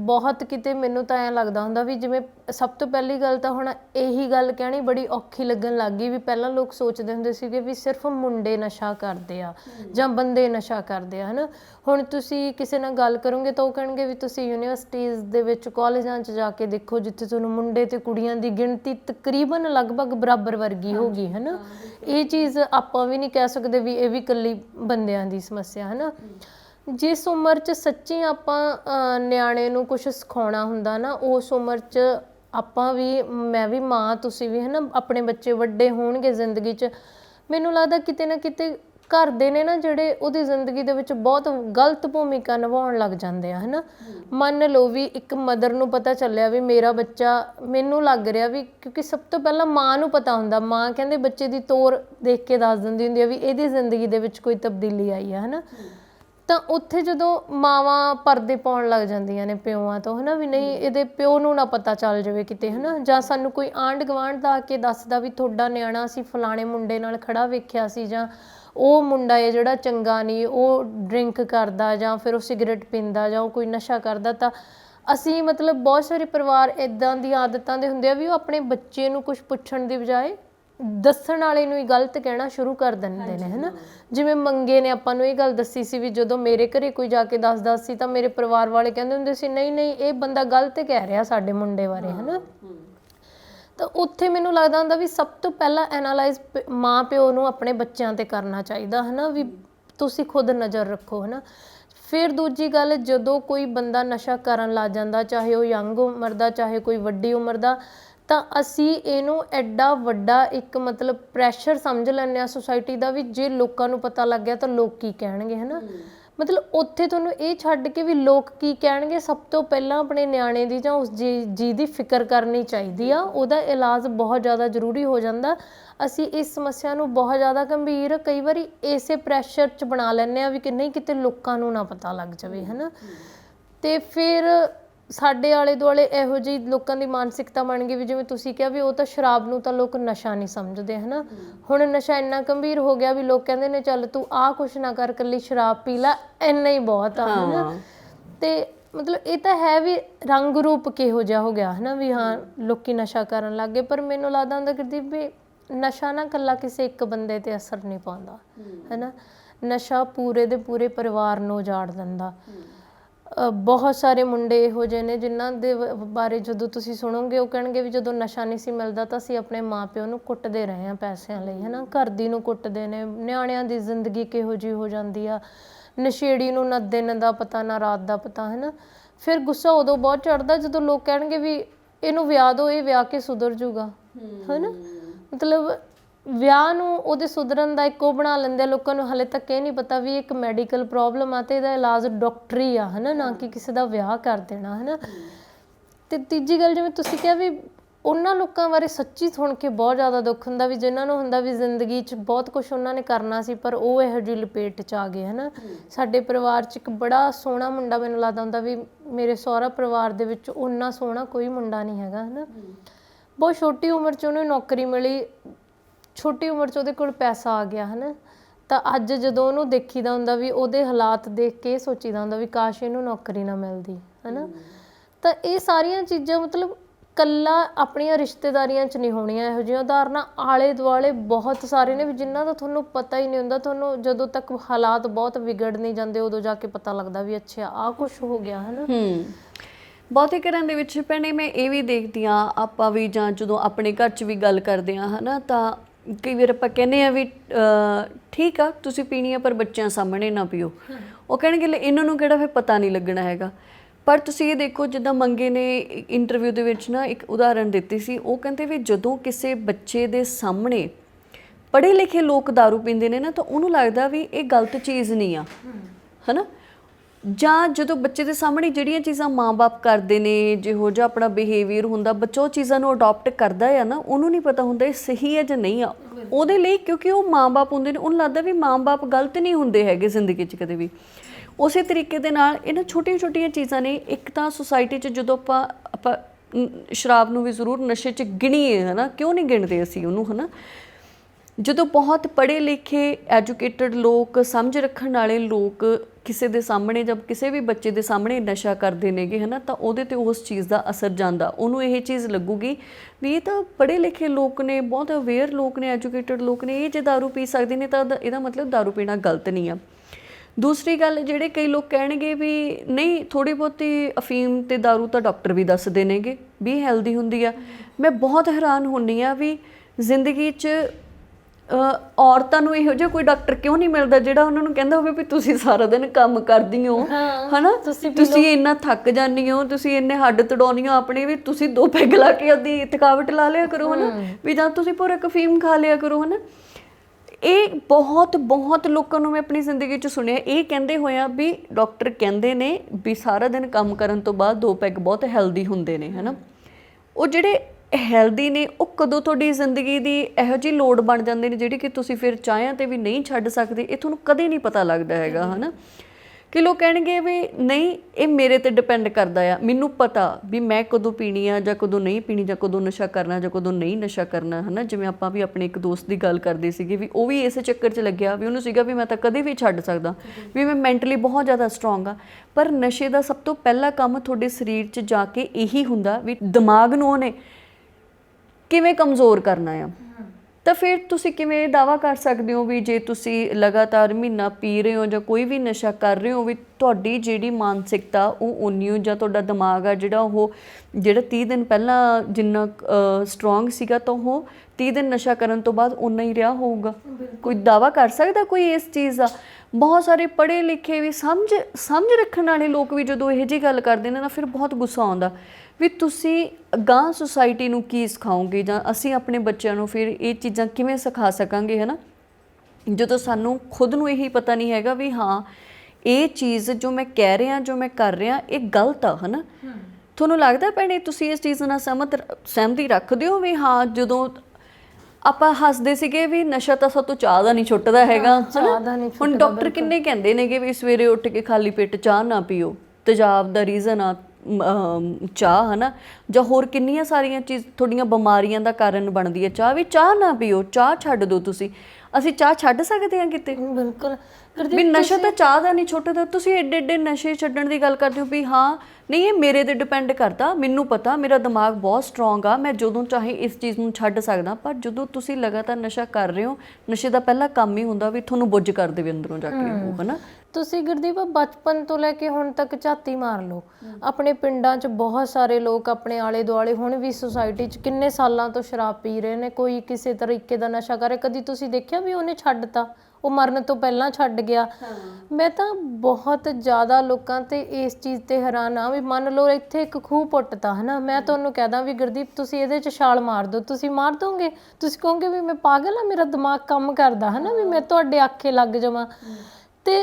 ਬਹੁਤ ਕਿਤੇ ਮੈਨੂੰ ਤਾਂ ਐਂ ਲੱਗਦਾ ਹੁੰਦਾ ਵੀ ਜਿਵੇਂ ਸਭ ਤੋਂ ਪਹਿਲੀ ਗੱਲ ਤਾਂ ਹੁਣ ਇਹੀ ਗੱਲ ਕਹਿਣੀ ਬੜੀ ਔਖੀ ਲੱਗਣ ਲੱਗ ਗਈ ਵੀ ਪਹਿਲਾਂ ਲੋਕ ਸੋਚਦੇ ਹੁੰਦੇ ਸੀਗੇ ਵੀ ਸਿਰਫ ਮੁੰਡੇ ਨਸ਼ਾ ਕਰਦੇ ਆ ਜਾਂ ਬੰਦੇ ਨਸ਼ਾ ਕਰਦੇ ਆ ਹਨਾ? ਹੁਣ ਤੁਸੀਂ ਕਿਸੇ ਨਾਲ ਗੱਲ ਕਰੋਗੇ ਤਾਂ ਉਹ ਕਹਿਣਗੇ ਵੀ ਤੁਸੀਂ ਯੂਨੀਵਰਸਿਟੀਜ਼ ਦੇ ਵਿੱਚ ਕਾਲਜਾਂ 'ਚ ਜਾ ਕੇ ਦੇਖੋ ਜਿੱਥੇ ਤੁਹਾਨੂੰ ਮੁੰਡੇ ਤੇ ਕੁੜੀਆਂ ਦੀ ਗਿਣਤੀ ਤਕਰੀਬਨ ਲਗਭਗ ਬਰਾਬਰ ਵਰਗੀ ਹੋਗੀ ਹਨਾ? ਇਹ ਚੀਜ਼ ਆਪਾਂ ਵੀ ਨਹੀਂ ਕਹਿ ਸਕਦੇ ਵੀ ਇਹ ਵੀ ਇਕੱਲੀ ਬੰਦਿਆਂ ਦੀ ਸਮੱਸਿਆ ਹਨਾ? ਜਿਸ ਉਮਰ 'ਚ ਸੱਚੀ ਆਪਾਂ ਅਹ, ਨਿਆਣੇ ਨੂੰ ਕੁਝ ਸਿਖਾਉਣਾ ਹੁੰਦਾ ਨਾ ਉਸ ਉਮਰ 'ਚ ਆਪਾਂ ਵੀ ਮੈਂ ਵੀ ਮਾਂ ਤੁਸੀਂ ਵੀ ਹਨਾ? ਆਪਣੇ ਬੱਚੇ ਵੱਡੇ ਹੋਣਗੇ ਜ਼ਿੰਦਗੀ 'ਚ। ਮੈਨੂੰ ਲੱਗਦਾ ਕਿਤੇ ਨਾ ਕਿਤੇ ਘਰ ਦੇ ਨੇ ਨਾ ਜਿਹੜੇ ਉਹਦੀ ਜ਼ਿੰਦਗੀ ਦੇ ਵਿੱਚ ਬਹੁਤ ਗਲਤ ਭੂਮਿਕਾ ਨਿਭਾਉਣ ਲੱਗ ਜਾਂਦੇ ਆ, ਹਨਾ? ਮੰਨ ਲਓ ਵੀ ਇੱਕ ਮਦਰ ਨੂੰ ਪਤਾ ਚੱਲਿਆ ਵੀ ਮੇਰਾ ਬੱਚਾ ਮੈਨੂੰ ਲੱਗ ਰਿਹਾ ਵੀ ਕਿਉਂਕਿ ਸਭ ਤੋਂ ਪਹਿਲਾਂ ਮਾਂ ਨੂੰ ਪਤਾ ਹੁੰਦਾ, ਮਾਂ ਕਹਿੰਦੇ ਬੱਚੇ ਦੀ ਤੋਰ ਦੇਖ ਕੇ ਦੱਸ ਦਿੰਦੀ ਹੁੰਦੀ ਆ ਵੀ ਇਹਦੀ ਜ਼ਿੰਦਗੀ ਦੇ ਵਿੱਚ ਕੋਈ ਤਬਦੀਲੀ ਆਈ ਆ, ਹਨਾ? ਤਾਂ ਉੱਥੇ ਜਦੋਂ ਮਾਵਾਂ ਪਰਦੇ ਪਾਉਣ ਲੱਗ ਜਾਂਦੀਆਂ ਨੇ ਪਿਓਾਂ ਤੋਂ, ਹਨਾ ਵੀ ਨਹੀਂ ਇਹਦੇ ਪਿਓ ਨੂੰ ਨਾ ਪਤਾ ਚੱਲ ਜਾਵੇ ਕਿਤੇ, ਹਨਾ? ਜਾਂ ਸਾਨੂੰ ਕੋਈ ਆਂਢ ਗੁਆਂਢ ਦਾ ਆ ਕੇ ਦੱਸਦਾ ਵੀ ਤੁਹਾਡਾ ਨਿਆਣਾ ਅਸੀਂ ਫਲਾਣੇ ਮੁੰਡੇ ਨਾਲ ਖੜਾ ਵੇਖਿਆ ਸੀ ਜਾਂ ਉਹ ਮੁੰਡਾ ਹੈ ਜਿਹੜਾ ਚੰਗਾ ਨਹੀਂ ਉਹ ਡਰਿੰਕ ਕਰਦਾ ਜਾਂ ਫਿਰ ਉਹ ਸਿਗਰਟ ਪੀਂਦਾ ਜਾਂ ਉਹ ਕੋਈ ਨਸ਼ਾ ਕਰਦਾ, ਤਾਂ ਅਸੀਂ ਮਤਲਬ ਬਹੁਤ ਸਾਰੇ ਪਰਿਵਾਰ ਇਦਾਂ ਦੀ ਆਦਤਾਂ ਦੇ ਹੁੰਦੇ ਆ ਵੀ ਉਹ ਆਪਣੇ ਬੱਚੇ ਨੂੰ ਕੁਝ ਪੁੱਛਣ ਦੀ ਬਜਾਏ ਦੱਸਣ ਵਾਲੇ ਨੂੰ ਹੀ ਗਲਤ ਕਹਿਣਾ ਸ਼ੁਰੂ ਕਰ ਦਿੰਦੇ ਨੇ ਹਨਾ? ਜਿਵੇਂ ਮੰਗੇ ਨੇ ਆਪਾਂ ਨੂੰ ਇਹ ਗੱਲ ਦੱਸੀ ਸੀ ਵੀ ਜਦੋਂ ਮੇਰੇ ਘਰੇ ਕੋਈ ਜਾ ਕੇ ਦੱਸਦਾ ਸੀ ਤਾਂ ਮੇਰੇ ਪਰਿਵਾਰ ਵਾਲੇ ਕਹਿੰਦੇ ਹੁੰਦੇ ਸੀ ਨਹੀਂ ਨਹੀਂ ਇਹ ਬੰਦਾ ਗਲਤ ਕਹਿ ਰਿਹਾ ਸਾਡੇ ਮੁੰਡੇ ਬਾਰੇ ਹਨਾ? ਤਾਂ ਉੱਥੇ ਮੈਨੂੰ ਲੱਗਦਾ ਹੁੰਦਾ ਵੀ ਸਭ ਤੋਂ ਪਹਿਲਾਂ ਐਨਾਲਾਈਜ਼ ਮਾਂ ਪਿਓ ਨੂੰ ਆਪਣੇ ਬੱਚਿਆਂ ਤੇ ਕਰਨਾ ਚਾਹੀਦਾ ਹਨਾ? ਵੀ ਤੁਸੀਂ ਖੁਦ ਨਜ਼ਰ ਰੱਖੋ ਹਨਾ? ਫਿਰ ਦੂਜੀ ਗੱਲ ਜਦੋਂ ਕੋਈ ਬੰਦਾ ਨਸ਼ਾ ਕਰਨ ਲੱਗ ਜਾਂਦਾ ਚਾਹੇ ਉਹ ਯੰਗ ਉਮਰ ਦਾ ਚਾਹੇ ਕੋਈ ਵੱਡੀ ਉਮਰ ਦਾ ਤਾਂ ਅਸੀਂ ਇਹਨੂੰ ਐਡਾ ਵੱਡਾ ਇੱਕ ਮਤਲਬ ਪ੍ਰੈਸ਼ਰ ਸਮਝ ਲੈਂਦੇ ਆ ਸੋਸਾਇਟੀ ਦਾ ਵੀ ਜੇ ਲੋਕਾਂ ਨੂੰ ਪਤਾ ਲੱਗ ਗਿਆ ਤਾਂ ਲੋਕ ਕੀ ਕਹਿਣਗੇ ਹਨਾ? ਮਤਲਬ ਉੱਥੇ ਤੁਹਾਨੂੰ ਇਹ ਛੱਡ ਕੇ ਵੀ ਲੋਕ ਕੀ ਕਹਿਣਗੇ? ਸਭ ਤੋਂ ਪਹਿਲਾਂ ਆਪਣੇ ਨਿਆਣੇ ਦੀ ਜਾਂ ਉਸ ਜੀ ਦੀ ਫਿਕਰ ਕਰਨੀ ਚਾਹੀਦੀ ਆ। ਉਹਦਾ ਇਲਾਜ ਬਹੁਤ ਜ਼ਿਆਦਾ ਜ਼ਰੂਰੀ ਹੋ ਜਾਂਦਾ। ਅਸੀਂ ਇਸ ਸਮੱਸਿਆ ਨੂੰ ਬਹੁਤ ਜ਼ਿਆਦਾ ਗੰਭੀਰ ਕਈ ਵਾਰੀ ਇਸੇ ਪ੍ਰੈਸ਼ਰ 'ਚ ਬਣਾ ਲੈਂਦੇ ਆ ਵੀ ਕਿ ਨਹੀਂ ਕਿਤੇ ਲੋਕਾਂ ਨੂੰ ਨਾ ਪਤਾ ਲੱਗ ਜਾਵੇ ਹਨਾ? ਤੇ ਫਿਰ ਸਾਡੇ ਆਲੇ ਦੁਆਲੇ ਇਹੋ ਜਿਹੀ ਲੋਕਾਂ ਦੀ ਮਾਨਸਿਕਤਾ ਬਣ ਗਈ ਵੀ ਜਿਵੇਂ ਤੁਸੀਂ ਕਿਹਾ ਵੀ ਉਹ ਤਾਂ ਸ਼ਰਾਬ ਨੂੰ ਤਾਂ ਲੋਕ ਨਸ਼ਾ ਨਹੀਂ ਸਮਝਦੇ ਹਨਾ? ਹੁਣ ਨਸ਼ਾ ਇੰਨਾ ਗੰਭੀਰ ਹੋ ਗਿਆ ਵੀ ਲੋਕ ਕਹਿੰਦੇ ਨੇ ਚੱਲ ਤੂੰ ਆਹ ਕੁਛ ਨਾ ਕਰ ਕੱਲੀ ਸ਼ਰਾਬ ਪੀ ਲੈ ਇੰਨਾ ਹੀ ਬਹੁਤ ਆ ਹਨਾ? ਤੇ ਮਤਲਬ ਇਹ ਤਾਂ ਹੈ ਵੀ ਰੰਗ ਰੂਪ ਕਿਹੋ ਜਿਹਾ ਹੋ ਗਿਆ ਹਨਾ? ਵੀ ਹਾਂ ਲੋਕੀ ਨਸ਼ਾ ਕਰਨ ਲੱਗ ਪਰ ਮੈਨੂੰ ਲੱਗਦਾ ਹੁੰਦਾ ਕਿ ਵੀ ਨਸ਼ਾ ਨਾ ਕੱਲਾ ਕਿਸੇ ਇੱਕ ਬੰਦੇ ਤੇ ਅਸਰ ਨਹੀਂ ਪਾਉਂਦਾ ਹੈਨਾ? ਨਸ਼ਾ ਪੂਰੇ ਦੇ ਪੂਰੇ ਪਰਿਵਾਰ ਨੂੰ ਉਜਾੜ ਦਿੰਦਾ। ਬਹੁਤ ਸਾਰੇ ਮੁੰਡੇ ਇਹੋ ਜਿਹੇ ਨੇ ਜਿਨ੍ਹਾਂ ਦੇ ਬਾਰੇ ਜਦੋਂ ਤੁਸੀਂ ਸੁਣੋਗੇ ਉਹ ਕਹਿਣਗੇ ਵੀ ਜਦੋਂ ਨਸ਼ਾ ਨਹੀਂ ਸੀ ਮਿਲਦਾ ਤਾਂ ਅਸੀਂ ਆਪਣੇ ਮਾਪਿਓ ਨੂੰ ਕੁੱਟਦੇ ਰਹੇ ਹਾਂ ਪੈਸਿਆਂ ਲਈ ਹੈਨਾ? ਘਰ ਦੀ ਨੂੰ ਕੁੱਟਦੇ ਨੇ ਨਿਆਣਿਆਂ ਦੀ ਜ਼ਿੰਦਗੀ ਕਿਹੋ ਜਿਹੀ ਹੋ ਜਾਂਦੀ ਆ? ਨਸ਼ੇੜੀ ਨੂੰ ਨਾ ਦਿਨ ਦਾ ਪਤਾ ਨਾ ਰਾਤ ਦਾ ਪਤਾ ਹੈਨਾ? ਫਿਰ ਗੁੱਸਾ ਉਦੋਂ ਬਹੁਤ ਚੜਦਾ ਜਦੋਂ ਲੋਕ ਕਹਿਣਗੇ ਵੀ ਇਹਨੂੰ ਵਿਆਹ ਦਿਓ ਇਹ ਵਿਆਹ ਕੇ ਸੁਧਰ ਜਾਊਗਾ ਹੈਨਾ? ਮਤਲਬ ਵਿਆਹ ਨੂੰ ਉਹਦੇ ਸੁਧਰਨ ਦਾ ਇੱਕ ਉਹ ਬਣਾ ਲੈਂਦੇ ਆ ਲੋਕਾਂ ਨੂੰ ਹਲੇ ਤੱਕ ਇਹ ਨਹੀਂ ਪਤਾ ਵੀ ਇੱਕ ਮੈਡੀਕਲ ਪ੍ਰੋਬਲਮ ਆ ਤੇ ਇਹਦਾ ਇਲਾਜ ਡਾਕਟਰੀ ਆ ਹਨਾ? ਨਾ ਕਿ ਕਿਸੇ ਦਾ ਵਿਆਹ ਕਰ ਦੇਣਾ ਹਨਾ? ਤੇ ਤੀਜੀ ਗੱਲ ਜਿਵੇਂ ਤੁਸੀਂ ਕਿਹਾ ਵੀ ਉਹਨਾਂ ਲੋਕਾਂ ਬਾਰੇ ਸੱਚੀ ਸੁਣ ਕੇ ਬਹੁਤ ਜ਼ਿਆਦਾ ਦੁੱਖ ਹੁੰਦਾ ਵੀ ਜਿਨ੍ਹਾਂ ਨੂੰ ਹੁੰਦਾ ਵੀ ਜ਼ਿੰਦਗੀ 'ਚ ਬਹੁਤ ਕੁਝ ਉਹਨਾਂ ਨੇ ਕਰਨਾ ਸੀ ਪਰ ਉਹ ਇਹੋ ਜਿਹੀ ਲਪੇਟ 'ਚ ਆ ਗਏ ਹਨਾ? ਸਾਡੇ ਪਰਿਵਾਰ 'ਚ ਇੱਕ ਬੜਾ ਸੋਹਣਾ ਮੁੰਡਾ ਮੈਨੂੰ ਲੱਗਦਾ ਹੁੰਦਾ ਵੀ ਮੇਰੇ ਸਹੁਰਾ ਪਰਿਵਾਰ ਦੇ ਵਿੱਚ ਓਨਾ ਸੋਹਣਾ ਕੋਈ ਮੁੰਡਾ ਨਹੀਂ ਹੈਗਾ ਹਨਾ? ਬਹੁਤ ਛੋਟੀ ਉਮਰ 'ਚ ਉਹਨੂੰ ਨੌਕਰੀ ਮਿਲੀ ਛੋਟੀ ਉਮਰ 'ਚ ਉਹਦੇ ਕੋਲ ਪੈਸਾ ਆ ਗਿਆ, ਹਨਾ? ਤਾਂ ਅੱਜ ਜਦੋਂ ਉਹਨੂੰ ਦੇਖੀਦਾ ਹੁੰਦਾ ਵੀ ਉਹਦੇ ਹਾਲਾਤ ਦੇਖ ਕੇ ਸੋਚੀਦਾ ਹੁੰਦਾ ਵੀ ਕਾਸ਼ ਇਹਨੂੰ ਨੌਕਰੀ ਨਾ ਮਿਲਦੀ, ਹਨਾ? ਤਾਂ ਇਹ ਸਾਰੀਆਂ ਚੀਜ਼ਾਂ ਮਤਲਬ ਕੱਲਾ ਆਪਣੀਆਂ ਰਿਸ਼ਤੇਦਾਰੀਆਂ 'ਚ ਨਹੀਂ ਹੋਣੀਆਂ, ਇਹੋ ਜਿਹੀਆਂ ਉਦਾਹਰਨਾਂ ਆਲੇ ਦੁਆਲੇ ਬਹੁਤ ਸਾਰੇ ਨੇ ਵੀ ਜਿਨ੍ਹਾਂ ਦਾ ਤੁਹਾਨੂੰ ਪਤਾ ਹੀ ਨਹੀਂ ਹੁੰਦਾ, ਤੁਹਾਨੂੰ ਜਦੋਂ ਤੱਕ ਹਾਲਾਤ ਬਹੁਤ ਵਿਗੜ ਨਹੀਂ ਜਾਂਦੇ ਉਦੋਂ ਜਾ ਕੇ ਪਤਾ ਲੱਗਦਾ ਵੀ ਅੱਛਾ, ਆਹ ਕੁਝ ਹੋ ਗਿਆ, ਹਨਾ? ਹੂੰ। ਬਹੁਤੇ ਘਰਾਂ ਦੇ ਵਿੱਚ ਭੈਣੇ ਮੈਂ ਇਹ ਵੀ ਦੇਖਦੀ ਆ ਆਪਾਂ ਵੀ ਜਾਂ ਜਦੋਂ ਆਪਣੇ ਘਰ 'ਚ ਵੀ ਗੱਲ ਕਰਦੇ ਆ ਹਨਾ? ਤਾਂ ਕਈ ਵਾਰ ਆਪਾਂ ਕਹਿੰਦੇ ਆ ਵੀ ਠੀਕ ਆ, ਤੁਸੀਂ ਪੀਣੀ ਆ ਪਰ ਬੱਚਿਆਂ ਸਾਹਮਣੇ ਨਾ ਪੀਓ। ਉਹ ਕਹਿਣਗੇ, ਲੈ, ਇਹਨਾਂ ਨੂੰ ਕਿਹੜਾ ਫਿਰ ਪਤਾ ਨਹੀਂ ਲੱਗਣਾ ਹੈਗਾ। ਪਰ ਤੁਸੀਂ ਇਹ ਦੇਖੋ, ਜਿੱਦਾਂ ਮੰਗੇ ਨੇ ਇੰਟਰਵਿਊ ਦੇ ਵਿੱਚ ਨਾ ਇੱਕ ਉਦਾਹਰਣ ਦਿੱਤੀ ਸੀ, ਉਹ ਕਹਿੰਦੇ ਵੀ ਜਦੋਂ ਕਿਸੇ ਬੱਚੇ ਦੇ ਸਾਹਮਣੇ ਪੜ੍ਹੇ ਲਿਖੇ ਲੋਕ दारू ਪੀਂਦੇ ਨੇ ਨਾ, ਤਾਂ ਉਹਨੂੰ ਲੱਗਦਾ ਵੀ ਇਹ ਗਲਤ ਚੀਜ਼ ਨਹੀਂ ਆ। ਹਨਾ? ਜਾਂ ਜਦੋਂ ਬੱਚੇ ਦੇ ਸਾਹਮਣੇ ਜਿਹੜੀਆਂ ਚੀਜ਼ਾਂ ਮਾਂ ਬਾਪ ਕਰਦੇ ਨੇ, ਜਿਹੋ ਜਿਹਾ ਆਪਣਾ ਬਿਹੇਵੀਅਰ ਹੁੰਦਾ, ਬੱਚਾ ਉਹ ਚੀਜ਼ਾਂ ਨੂੰ ਅਡਾਪਟ ਕਰਦਾ ਹੈ ਨਾ, ਉਹਨੂੰ ਨਹੀਂ ਪਤਾ ਹੁੰਦਾ ਇਹ ਸਹੀ ਹੈ ਜਾਂ ਨਹੀਂ ਆ। ਉਹਦੇ ਲਈ ਕਿਉਂਕਿ ਉਹ ਮਾਂ ਬਾਪ ਹੁੰਦੇ ਨੇ, ਉਹਨੂੰ ਲੱਗਦਾ ਵੀ ਮਾਂ ਬਾਪ ਗਲਤ ਨਹੀਂ ਹੁੰਦੇ ਹੈਗੇ ਜ਼ਿੰਦਗੀ 'ਚ ਕਦੇ ਵੀ। ਉਸੇ ਤਰੀਕੇ ਦੇ ਨਾਲ ਇਹਨਾਂ ਛੋਟੀਆਂ ਛੋਟੀਆਂ ਚੀਜ਼ਾਂ ਨੇ, ਇੱਕ ਤਾਂ ਸੁਸਾਇਟੀ 'ਚ ਜਦੋਂ ਆਪਾਂ ਆਪਾਂ ਸ਼ਰਾਬ ਨੂੰ ਵੀ ਜ਼ਰੂਰ ਨਸ਼ੇ 'ਚ ਗਿਣੀਏ, ਹਨਾ? ਕਿਉਂ ਨਹੀਂ ਗਿਣਦੇ ਅਸੀਂ ਉਹਨੂੰ, ਹਨਾ? ਜਦੋਂ ਬਹੁਤ ਪੜ੍ਹੇ ਲਿਖੇ ਐਜੂਕੇਟਡ ਲੋਕ ਸਮਝ ਰੱਖਣ ਵਾਲੇ ਲੋਕ ਕਿਸੇ ਦੇ ਸਾਹਮਣੇ ਜਦ ਕਿਸੇ ਵੀ ਬੱਚੇ ਦੇ ਸਾਹਮਣੇ ਨਸ਼ਾ ਕਰਦੇ ਨੇਗੇ ਹਨਾ ਤਾਂ ਉਹਦੇ ਤੇ ਉਸ ਚੀਜ਼ ਦਾ ਅਸਰ ਜਾਂਦਾ ਉਹਨੂੰ ਇਹ ਚੀਜ਼ ਲੱਗੂਗੀ ਵੀ ਇਹ ਤਾਂ ਪੜ੍ਹੇ ਲਿਖੇ ਲੋਕ ਨੇ ਬਹੁਤ ਅਵੇਅਰ ਲੋਕ ਨੇ ਐਜੂਕੇਟਡ ਲੋਕ ਨੇ ਇਹ ਜੇ दारू ਪੀ ਸਕਦੇ ਨੇ ਤਾਂ ਉਹਦਾ- ਇਹਦਾ ਮਤਲਬ दारू ਪੀਣਾ ਗਲਤ ਨਹੀਂ ਆ ਦੂਸਰੀ ਗੱਲ ਜਿਹੜੇ ਕਈ ਲੋਕ ਕਹਿਣਗੇ ਵੀ ਨਹੀਂ ਥੋੜੀ ਬਹੁਤੀ ਅਫੀਮ ਤੇ दारू ਤਾਂ ਡਾਕਟਰ ਵੀ ਦੱਸਦੇ ਨੇਗੇ ਵੀ ਹੈਲਦੀ ਹੁੰਦੀ ਆ ਮੈਂ ਬਹੁਤ ਹੈਰਾਨ ਹੁੰਨੀ ਆ ਵੀ ਜ਼ਿੰਦਗੀ 'ਚ ਅ, ਔਰਤਾਂ ਨੂੰ ਇਹੋ ਜਿਹਾ ਕੋਈ ਡਾਕਟਰ ਕਿਉਂ ਨਹੀਂ ਮਿਲਦਾ ਜਿਹੜਾ ਉਹਨਾਂ ਨੂੰ ਕਹਿੰਦਾ ਹੋਵੇ ਵੀ ਤੁਸੀਂ ਸਾਰਾ ਦਿਨ ਕੰਮ ਕਰਦੀ ਹੋ? ਹਨਾ? ਤੁਸੀਂ ਇੰਨਾ ਥੱਕ ਜਾਂਦੀ ਹੋ ਤੁਸੀਂ ਇੰਨੇ ਹੱਡ ਤੜਾਉਣੀ ਹੋ ਆਪਣੇ ਵੀ ਤੁਸੀਂ ਦੋ ਪੈਗ ਲਾ ਕੇ ਅੱਧੀ ਥਕਾਵਟ ਲਾ ਲਿਆ ਕਰੋ ਹਨਾ? ਵੀ ਜਾਂ ਤੁਸੀਂ ਪੂਰਾ ਕਫੀਮ ਖਾ ਲਿਆ ਕਰੋ ਹਨਾ? ਇਹ ਬਹੁਤ ਬਹੁਤ ਲੋਕਾਂ ਨੂੰ ਮੈਂ ਆਪਣੀ ਜ਼ਿੰਦਗੀ 'ਚ ਸੁਣਿਆ ਇਹ ਕਹਿੰਦੇ ਹੋਇਆ ਵੀ ਡਾਕਟਰ ਕਹਿੰਦੇ ਨੇ ਵੀ ਸਾਰਾ ਦਿਨ ਕੰਮ ਕਰਨ ਤੋਂ ਬਾਅਦ ਦੋ ਪੈਗ ਬਹੁਤ ਹੈਲਦੀ ਹੁੰਦੇ ਨੇ ਹਨਾ? ਉਹ ਜਿਹੜੇ ਹੈਲਦੀ ਨੇ, ਉਹ ਕਦੋਂ ਤੁਹਾਡੀ ਜ਼ਿੰਦਗੀ ਦੀ ਇਹੋ ਜਿਹੀ ਲੋੜ ਬਣ ਜਾਂਦੇ ਨੇ ਜਿਹੜੀ ਕਿ ਤੁਸੀਂ ਫਿਰ ਚਾਹਿਆਂ ਤੇ ਵੀ ਨਹੀਂ ਛੱਡ ਸਕਦੇ, ਇਹ ਤੁਹਾਨੂੰ ਕਦੇ ਨਹੀਂ ਪਤਾ ਲੱਗਦਾ ਹੈਗਾ, ਹਨਾ? ਕਿ ਲੋਕ ਕਹਿਣਗੇ ਵੀ ਨਹੀਂ, ਇਹ ਮੇਰੇ ਤੇ ਡਿਪੈਂਡ ਕਰਦਾ ਆ, ਮੈਨੂੰ ਪਤਾ ਵੀ ਮੈਂ ਕਦੋਂ ਪੀਣੀ ਆ ਜਾਂ ਕਦੋਂ ਨਹੀਂ ਪੀਣੀ ਜਾਂ ਕਦੋਂ ਨਸ਼ਾ ਕਰਨਾ ਜਾਂ ਕਦੋਂ ਨਹੀਂ ਨਸ਼ਾ ਕਰਨਾ, ਹਨਾ? ਜਿਵੇਂ ਆਪਾਂ ਵੀ ਆਪਣੇ ਇੱਕ ਦੋਸਤ ਦੀ ਗੱਲ ਕਰਦੇ ਸੀਗੇ ਵੀ ਉਹ ਵੀ ਇਸੇ ਚੱਕਰ 'ਚ ਲੱਗਿਆ ਵੀ ਉਹਨੂੰ ਸੀਗਾ ਵੀ ਮੈਂ ਤਾਂ ਕਦੇ ਵੀ ਛੱਡ ਸਕਦਾ, ਵੀ ਮੈਂ ਮੈਂਟਲੀ ਬਹੁਤ ਜ਼ਿਆਦਾ ਸਟਰੋਂਗ ਆ। ਪਰ ਨਸ਼ੇ ਦਾ ਸਭ ਤੋਂ ਪਹਿਲਾ ਕੰਮ ਤੁਹਾਡੇ ਸਰੀਰ 'ਚ ਜਾ ਕੇ ਇਹੀ ਹੁੰਦਾ ਵੀ ਦਿਮਾਗ ਨੂੰ ਉਹਨੇ ਕਿਵੇਂ ਕਮਜ਼ੋਰ ਕਰਨਾ ਆ? ਤਾਂ ਫਿਰ ਤੁਸੀਂ ਕਿਵੇਂ ਦਾਵਾ ਕਰ ਸਕਦੇ ਹੋ ਵੀ ਜੇ ਤੁਸੀਂ ਲਗਾਤਾਰ ਮਹੀਨਾ ਪੀ ਰਹੇ ਹੋ ਜਾਂ ਕੋਈ ਵੀ ਨਸ਼ਾ ਕਰ ਰਹੇ ਹੋ ਵੀ ਤੁਹਾਡੀ ਜਿਹੜੀ ਮਾਨਸਿਕਤਾ ਉਹ ਉਨੀ ਜਾਂ ਤੁਹਾਡਾ ਦਿਮਾਗ ਆ ਜਿਹੜਾ ਉਹ ਜਿਹੜਾ 30 ਦਿਨ ਪਹਿਲਾਂ ਜਿੰਨਾ ਸਟਰੋਂਗ ਸੀਗਾ ਤਾਂ ਉਹ 30 ਦਿਨ ਨਸ਼ਾ ਕਰਨ ਤੋਂ ਬਾਅਦ ਉਨਾ ਹੀ ਰਿਹਾ ਹੋਊਗਾ। ਕੋਈ ਦਾਵਾ ਕਰ ਸਕਦਾ ਕੋਈ ਇਸ ਚੀਜ਼ ਦਾ? ਬਹੁਤ ਸਾਰੇ ਪੜ੍ਹੇ ਲਿਖੇ ਵੀ ਸਮਝ ਸਮਝ ਰੱਖਣ ਵਾਲੇ ਲੋਕ ਵੀ ਜਦੋਂ ਇਹੋ ਜਿਹੀ ਗੱਲ ਕਰਦੇ ਨੇ ਨਾ ਫਿਰ ਬਹੁਤ ਗੁੱਸਾ ਆਉਂਦਾ। ਵੀ ਤੁਸੀਂ ਗਾਂ ਸੁਸਾਇਟੀ ਨੂੰ ਕੀ ਸਿਖਾਓਗੇ ਜਾਂ ਅਸੀਂ ਆਪਣੇ ਬੱਚਿਆਂ ਨੂੰ ਫਿਰ ਇਹ ਚੀਜ਼ਾਂ ਕਿਵੇਂ ਸਿਖਾ ਸਕਾਂਗੇ ਹਨਾ? ਜਦੋਂ ਸਾਨੂੰ ਖੁਦ ਨੂੰ ਇਹੀ ਪਤਾ ਨਹੀਂ ਹੈਗਾ ਵੀ ਹਾਂ ਇਹ ਚੀਜ਼ ਜੋ ਮੈਂ ਕਹਿ ਰਿਹਾ ਜੋ ਮੈਂ ਕਰ ਰਿਹਾ ਇਹ ਗਲਤ ਆ ਹਨਾ? ਤੁਹਾਨੂੰ ਲੱਗਦਾ ਭੈਣੇ ਤੁਸੀਂ ਇਸ ਚੀਜ਼ ਨਾਲ ਸਹਿਮਤ ਸਹਿਮਤੀ ਰੱਖਦੇ ਹੋ ਵੀ ਹਾਂ ਜਦੋਂ ਆਪਾਂ ਹੱਸਦੇ ਸੀਗੇ ਵੀ ਨਸ਼ਾ ਤਾਂ ਸਭ ਤੋਂ ਚਾਹ ਦਾ ਨਹੀਂ ਛੁੱਟਦਾ ਹੈਗਾ ਹੁਣ ਡਾਕਟਰ ਕਿੰਨੇ ਕਹਿੰਦੇ ਨੇਗੇ ਵੀ ਸਵੇਰੇ ਉੱਠ ਕੇ ਖਾਲੀ ਪੇਟ ਚਾਹ ਨਾ ਪੀਓ ਤੇਜ਼ਾਬ ਦਾ ਰੀਜ਼ਨ ਆ ਚਾਹ ਹਨਾ? ਜਾਂ ਹੋਰ ਕਿੰਨੀਆਂ ਸਾਰੀਆਂ ਚੀਜ਼ ਤੁਹਾਡੀਆਂ ਬਿਮਾਰੀਆਂ ਦਾ ਕਾਰਨ ਬਣਦੀ ਹੈ ਚਾਹ ਵੀ? ਚਾਹ ਨਾ ਪੀਓ ਚਾਹ ਛੱਡ ਦਿਓ ਤੁਸੀਂ। ਅਸੀਂ ਚਾਹ ਛੱਡ ਸਕਦੇ ਹਾਂ ਕਿਤੇ? ਬਿਲਕੁਲ। ਵੀ ਨਸ਼ਾ ਤਾਂ ਚਾਹ ਦਾ ਨਹੀਂ ਛੁੱਟਦਾ ਤੁਸੀਂ ਏਡੇ ਏਡੇ ਨਸ਼ੇ ਛੱਡਣ ਦੀ ਗੱਲ ਕਰਦੇ ਹੋ ਵੀ ਹਾਂ ਨਹੀਂ ਇਹ ਮੇਰੇ ਤੇ ਡਿਪੈਂਡ ਕਰਦਾ ਮੈਨੂੰ ਪਤਾ ਮੇਰਾ ਦਿਮਾਗ ਬਹੁਤ ਸਟਰੋਂਗ ਆ ਮੈਂ ਜਦੋਂ ਚਾਹੇ ਇਸ ਚੀਜ਼ ਨੂੰ ਛੱਡ ਸਕਦਾ ਪਰ ਜਦੋਂ ਤੁਸੀਂ ਲਗਾਤਾਰ ਨਸ਼ਾ ਕਰ ਰਹੇ ਹੋ ਨਸ਼ੇ ਦਾ ਪਹਿਲਾ ਕੰਮ ਹੀ ਹੁੰਦਾ ਵੀ ਤੁਹਾਨੂੰ ਬੁੱਝ ਕਰ ਦੇਵੇ ਅੰਦਰੋਂ ਜਾ ਕੇ ਉਹ ਹਨਾ? ਤੁਸੀਂ ਗੁਰਦੀਪ ਬਚਪਨ ਤੋਂ ਲੈ ਕੇ ਹੁਣ ਤੱਕ ਝਾਤੀ ਮਾਰ ਲਓ। ਆਪਣੇ ਪਿੰਡਾਂ 'ਚ ਬਹੁਤ ਸਾਰੇ ਲੋਕ ਆਪਣੇ ਆਲੇ ਦੁਆਲੇ ਹੁਣ ਵੀ ਸੁਸਾਇਟੀ 'ਚ ਕਿੰਨੇ ਸਾਲਾਂ ਤੋਂ ਸ਼ਰਾਬ ਪੀ ਰਹੇ ਨੇ ਕੋਈ ਕਿਸੇ ਤਰੀਕੇ ਦਾ ਨਸ਼ਾ ਕਰੇ ਕਦੀ ਤੁਸੀਂ ਦੇਖਿਆ ਵੀ ਉਹਨੇ ਛੱਡਤਾ? ਉਹ ਮਰਨ ਤੋਂ ਪਹਿਲਾਂ ਛੱਡ ਗਿਆ। ਮੈਂ ਤਾਂ ਬਹੁਤ ਜ਼ਿਆਦਾ ਲੋਕਾਂ ਤੇ ਇਸ ਚੀਜ਼ ਤੇ ਹੈਰਾਨ ਆ ਵੀ ਮੰਨ ਲਓ ਇੱਥੇ ਇੱਕ ਖੂਹ ਪੁੱਟਤਾ ਹਨਾ? ਮੈਂ ਤੁਹਾਨੂੰ ਕਹਦਾ ਵੀ ਗੁਰਦੀਪ ਤੁਸੀਂ ਇਹਦੇ 'ਚ ਛਾਲ ਮਾਰ ਦਿਓ। ਤੁਸੀਂ ਮਾਰ ਦੋਗੇ? ਤੁਸੀਂ ਕਹੋਗੇ ਵੀ ਮੈਂ ਪਾਗਲ ਆ ਮੇਰਾ ਦਿਮਾਗ ਕੰਮ ਕਰਦਾ ਹਨਾ? ਵੀ ਮੈਂ ਤੁਹਾਡੇ ਆਖੇ ਲੱਗ ਜਾਵਾਂ। ਤੇ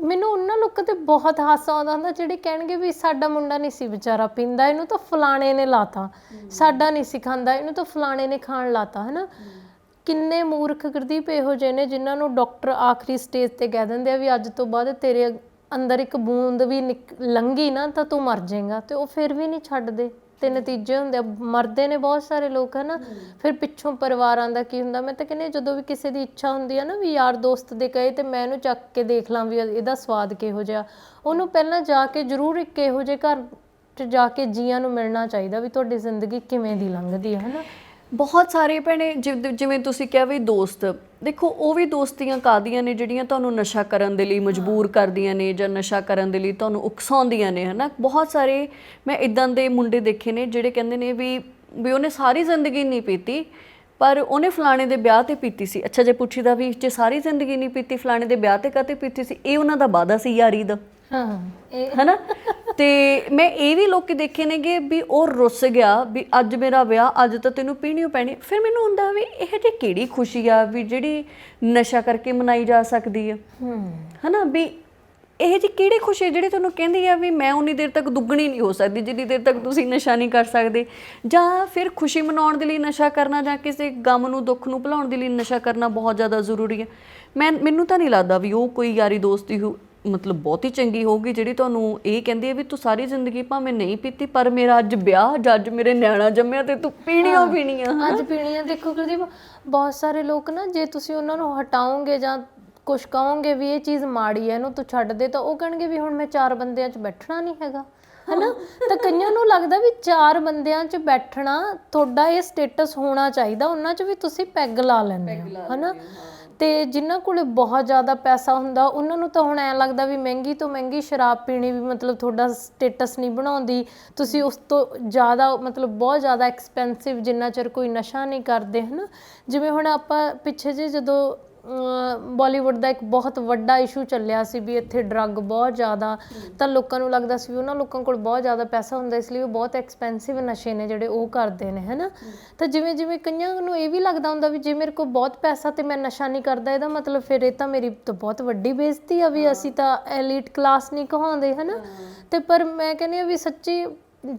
ਮੈਨੂੰ ਉਹਨਾਂ ਲੋਕਾਂ ਤੇ ਬਹੁਤ ਹਾਸਾ ਆਉਂਦਾ ਹੁੰਦਾ, ਜਿਹੜੇ ਕਹਿਣਗੇ ਵੀ ਸਾਡਾ ਮੁੰਡਾ ਨਹੀਂ ਸੀ ਵਿਚਾਰਾ ਪੀਂਦਾ, ਇਹਨੂੰ ਤਾਂ ਫਲਾਣੇ ਨੇ ਲਾਤਾ। ਸਾਡਾ ਨਹੀਂ ਸੀ ਖਾਂਦਾ, ਇਹਨੂੰ ਤਾਂ ਫਲਾਣੇ ਨੇ ਖਾਣ ਲਾਤਾ, ਹਨਾ? ਕਿੰਨੇ ਮੂਰਖ ਗੁਰਦੀਪ ਇਹੋ ਜਿਹੇ ਨੇ, ਜਿਨ੍ਹਾਂ ਨੂੰ ਡਾਕਟਰ ਆਖਰੀ ਸਟੇਜ ਤੇ ਕਹਿ ਦਿੰਦੇ ਆ ਵੀ ਅੱਜ ਤੋਂ ਬਾਅਦ ਤੇਰੇ ਅੰਦਰ ਇੱਕ ਬੂੰਦ ਵੀ ਨਿਕ- ਲੰਘੀ ਨਾ, ਤਾਂ ਤੂੰ ਮਰ ਜਾਏਗਾ, ਤੇ ਉਹ ਫਿਰ ਵੀ ਨਹੀਂ ਛੱਡਦੇ। ਤੇ ਨਤੀਜੇ ਹੁੰਦੇ ਆ ਮਰਦੇ ਨੇ ਬਹੁਤ ਸਾਰੇ ਲੋਕ ਹਨਾ? ਫਿਰ ਪਿੱਛੋਂ ਪਰਿਵਾਰਾਂ ਦਾ ਕੀ ਹੁੰਦਾ? ਮੈਂ ਤਾਂ ਕਹਿੰਦੀ ਹਾਂ, ਜਦੋਂ ਵੀ ਕਿਸੇ ਦੀ ਇੱਛਾ ਹੁੰਦੀ ਆ ਨਾ ਵੀ ਯਾਰ ਦੋਸਤ ਦੇ ਕਹੇ ਤੇ ਮੈਂ ਇਹਨੂੰ ਚੱਕ ਕੇ ਦੇਖ ਲਾਂ ਵੀ ਇਹਦਾ ਸਵਾਦ ਕਿਹੋ ਜਿਹਾ। ਉਹਨੂੰ ਪਹਿਲਾਂ ਜਾ ਕੇ ਜ਼ਰੂਰ ਇੱਕ ਇਹੋ ਜਿਹੇ ਘਰ 'ਚ ਜਾ ਕੇ ਜੀਆਂ ਨੂੰ ਮਿਲਣਾ ਚਾਹੀਦਾ ਵੀ ਤੁਹਾਡੀ ਜ਼ਿੰਦਗੀ ਕਿਵੇਂ ਦੀ ਲੰਘਦੀ ਹੈ ਹਨਾ? ਬਹੁਤ ਸਾਰੇ ਭੈਣੇ ਜਿਵ- ਜਿਵੇਂ ਤੁਸੀਂ ਕਿਹਾ ਵੀ ਦੋਸਤ। ਦੇਖੋ ਉਹ ਵੀ ਦੋਸਤੀਆਂ ਕਾਦੀਆਂ ਨੇ ਜਿਹੜੀਆਂ ਤੁਹਾਨੂੰ ਨਸ਼ਾ ਕਰਨ ਦੇ ਲਈ ਮਜਬੂਰ ਕਰਦੀਆਂ ਨੇ ਜਾਂ ਨਸ਼ਾ ਕਰਨ ਦੇ ਲਈ ਤੁਹਾਨੂੰ ਉਕਸਾਉਂਦੀਆਂ ਨੇ ਹਨਾ? ਬਹੁਤ ਸਾਰੇ ਮੈਂ ਇਦਾਂ ਦੇ ਮੁੰਡੇ ਦੇਖੇ ਨੇ ਜਿਹੜੇ ਕਹਿੰਦੇ ਨੇ ਵੀ ਵੀ ਉਹਨੇ ਸਾਰੀ ਜ਼ਿੰਦਗੀ ਨਹੀਂ ਪੀਤੀ ਪਰ ਉਹਨੇ ਫਲਾਣੇ ਦੇ ਵਿਆਹ ਤੇ ਪੀਤੀ ਸੀ। ਅੱਛਾ ਜੇ ਪੁੱਛੀਦਾ ਵੀ ਜੇ ਸਾਰੀ ਜ਼ਿੰਦਗੀ ਨਹੀਂ ਪੀਤੀ ਫਲਾਣੇ ਦੇ ਵਿਆਹ ਤੇ ਕਾਤੇ ਪੀਤੀ ਸੀ? ਇਹ ਉਹਨਾਂ ਦਾ ਵਾਦਾ ਸੀ ਯਾਰੀ ਦਾ। ਹਾਂ। ਹੈਨਾ ਤੇ ਮੈਂ ਇਹ ਵੀ ਲੋਕੀ ਦੇਖੇ ਨੇਗੇ ਵੀ ਉਹ ਰੁੱਸ ਗਿਆ ਵੀ ਅੱਜ ਮੇਰਾ ਵਿਆਹ ਅੱਜ ਤਾਂ ਤੈਨੂੰ ਪੀਣੀ ਪੈਣੀ। ਫਿਰ ਮੈਨੂੰ ਹੁੰਦਾ ਵੀ ਇਹ ਜੇ ਕਿਹੜੀ ਖੁਸ਼ੀ ਆ ਵੀ ਜਿਹੜੀ ਨਸ਼ਾ ਕਰਕੇ ਮਨਾਈ ਜਾ ਸਕਦੀ ਆ। ਹੂੰ। ਹੈਨਾ ਵੀ ਇਹ ਜੀ ਕਿਹੜੀ ਖੁਸ਼ੀ ਜਿਹੜੀ ਤੁਹਾਨੂੰ ਕਹਿੰਦੀ ਆ ਵੀ ਮੈਂ ਉਨੀ ਦੇਰ ਤੱਕ ਦੁੱਗਣੀ ਨਹੀਂ ਹੋ ਸਕਦੀ ਜਿੰਨੀ ਦੇਰ ਤੱਕ ਤੁਸੀਂ ਨਸ਼ਾ ਨਹੀਂ ਕਰ ਸਕਦੇ। ਜਾਂ ਫਿਰ ਖੁਸ਼ੀ ਮਨਾਉਣ ਦੇ ਲਈ ਨਸ਼ਾ ਕਰਨਾ ਜਾਂ ਕਿਸੇ ਗਮ ਨੂੰ ਦੁੱਖ ਨੂੰ ਭੁਲਾਉਣ ਦੇ ਲਈ ਨਸ਼ਾ ਕਰਨਾ ਬਹੁਤ ਜ਼ਿਆਦਾ ਜ਼ਰੂਰੀ ਹੈ ਮੈਂ ਮੈਨੂੰ ਤਾਂ ਨਹੀਂ ਲੱਗਦਾ ਵੀ ਉਹ ਕੋਈ ਯਾਰੀ ਦੋਸਤੀ ਹੋ ਮਤਲਬ ਬਹੁਤੀ ਚੰਗੀ ਹੋਊਗੀ ਜਿਹੜੀ ਤੁਹਾਨੂੰ ਇਹ ਕਹਿੰਦੀ ਹੈ ਵੀ ਤੂੰ ਸਾਰੀ ਜ਼ਿੰਦਗੀ ਭਾਵੇਂ ਨਹੀਂ ਪੀਤੀ ਪਰ ਮੇਰਾ ਅੱਜ ਵਿਆਹ ਜੱਜ ਮੇਰੇ ਨਿਆਣਾ ਜੰਮਿਆ ਤੇ ਤੂੰ ਪੀਣੀਆਂ ਪੀਣੀਆਂ ਅੱਜ ਪੀਣੀਆਂ। ਦੇਖੋ ਕੁਲਦੀਪ ਬਹੁਤ ਸਾਰੇ ਲੋਕ ਨਾ ਜੇ ਤੁਸੀਂ ਉਹਨਾਂ ਨੂੰ ਹਟਾਓਗੇ ਜਾਂ ਕੁਝ ਕਹੋਗੇ ਵੀ ਇਹ ਚੀਜ਼ ਮਾੜੀ ਹੈ ਇਹਨੂੰ ਤੂੰ ਛੱਡ ਦੇ ਤਾਂ ਉਹ ਕਹਿਣਗੇ ਵੀ ਹੁਣ ਮੈਂ ਚਾਰ ਬੰਦਿਆਂ 'ਚ ਬੈਠਣਾ ਨਹੀਂ ਹੈਗਾ ਹਨਾ? ਤਾਂ ਕਈਆਂ ਨੂੰ ਲੱਗਦਾ ਵੀ ਚਾਰ ਬੰਦਿਆਂ 'ਚ ਬੈਠਣਾ ਤੁਹਾਡਾ ਇਹ ਸਟੇਟਸ ਹੋਣਾ ਚਾਹੀਦਾ ਉਹਨਾਂ 'ਚ ਵੀ ਤੁਸੀਂ ਪੈਗ ਲਾ ਲੈਂਦੇ ਹੋ ਹਨਾ? ਤੇ ਜਿਨ੍ਹਾਂ ਕੋਲ ਬਹੁਤ ਜ਼ਿਆਦਾ ਪੈਸਾ ਹੁੰਦਾ, ਉਹਨਾਂ ਨੂੰ ਤਾਂ ਹੁਣ ਐ ਲੱਗਦਾ ਵੀ ਮਹਿੰਗੀ ਤੋਂ ਮਹਿੰਗੀ ਸ਼ਰਾਬ ਪੀਣੀ ਵੀ ਮਤਲਬ ਤੁਹਾਡਾ ਸਟੇਟਸ ਨਹੀਂ ਬਣਾਉਂਦੀ। ਤੁਸੀਂ ਉਸ ਤੋਂ ਜ਼ਿਆਦਾ, ਮਤਲਬ ਬਹੁਤ ਜ਼ਿਆਦਾ ਐਕਸਪੈਂਸਿਵ ਜਿੰਨਾ ਚਿਰ ਕੋਈ ਨਸ਼ਾ ਨਹੀਂ ਕਰਦੇ, ਹਨਾ? ਜਿਵੇਂ ਹੁਣ ਆਪਾਂ ਪਿੱਛੇ ਜੇ ਜਦੋਂ ਬਾਲੀਵੁੱਡ ਦਾ ਇੱਕ ਬਹੁਤ ਵੱਡਾ ਇਸ਼ੂ ਚੱਲਿਆ ਸੀ ਵੀ ਇੱਥੇ ਡਰੱਗ ਬਹੁਤ ਜ਼ਿਆਦਾ ਤਾਂ ਲੋਕਾਂ ਨੂੰ ਲੱਗਦਾ ਸੀ ਵੀ ਉਹਨਾਂ ਲੋਕਾਂ ਕੋਲ ਬਹੁਤ ਜ਼ਿਆਦਾ ਪੈਸਾ ਹੁੰਦਾ, ਇਸ ਲਈ ਉਹ ਬਹੁਤ ਐਕਸਪੈਂਸਿਵ ਨਸ਼ੇ ਨੇ ਜਿਹੜੇ ਉਹ ਕਰਦੇ ਨੇ, ਹਨਾ? ਤਾਂ ਜਿਵੇਂ ਜਿਵੇਂ ਕਈਆਂ ਨੂੰ ਇਹ ਵੀ ਲੱਗਦਾ ਹੁੰਦਾ ਵੀ ਜੇ ਮੇਰੇ ਕੋਲ ਬਹੁਤ ਪੈਸਾ ਤੇ ਮੈਂ ਨਸ਼ਾ ਨਹੀਂ ਕਰਦਾ, ਇਹਦਾ ਮਤਲਬ ਫਿਰ ਇਹ ਤਾਂ ਮੇਰੀ ਤਾਂ ਬਹੁਤ ਵੱਡੀ ਬੇਇੱਜ਼ਤੀ ਆ ਵੀ ਅਸੀਂ ਤਾਂ ਐਲੀਟ ਕਲਾਸ ਨਹੀਂ ਕਹਾਉਂਦੇ, ਹਨਾ? ਤੇ ਪਰ ਮੈਂ ਕਹਿੰਦੀ ਆ ਵੀ ਸੱਚੀ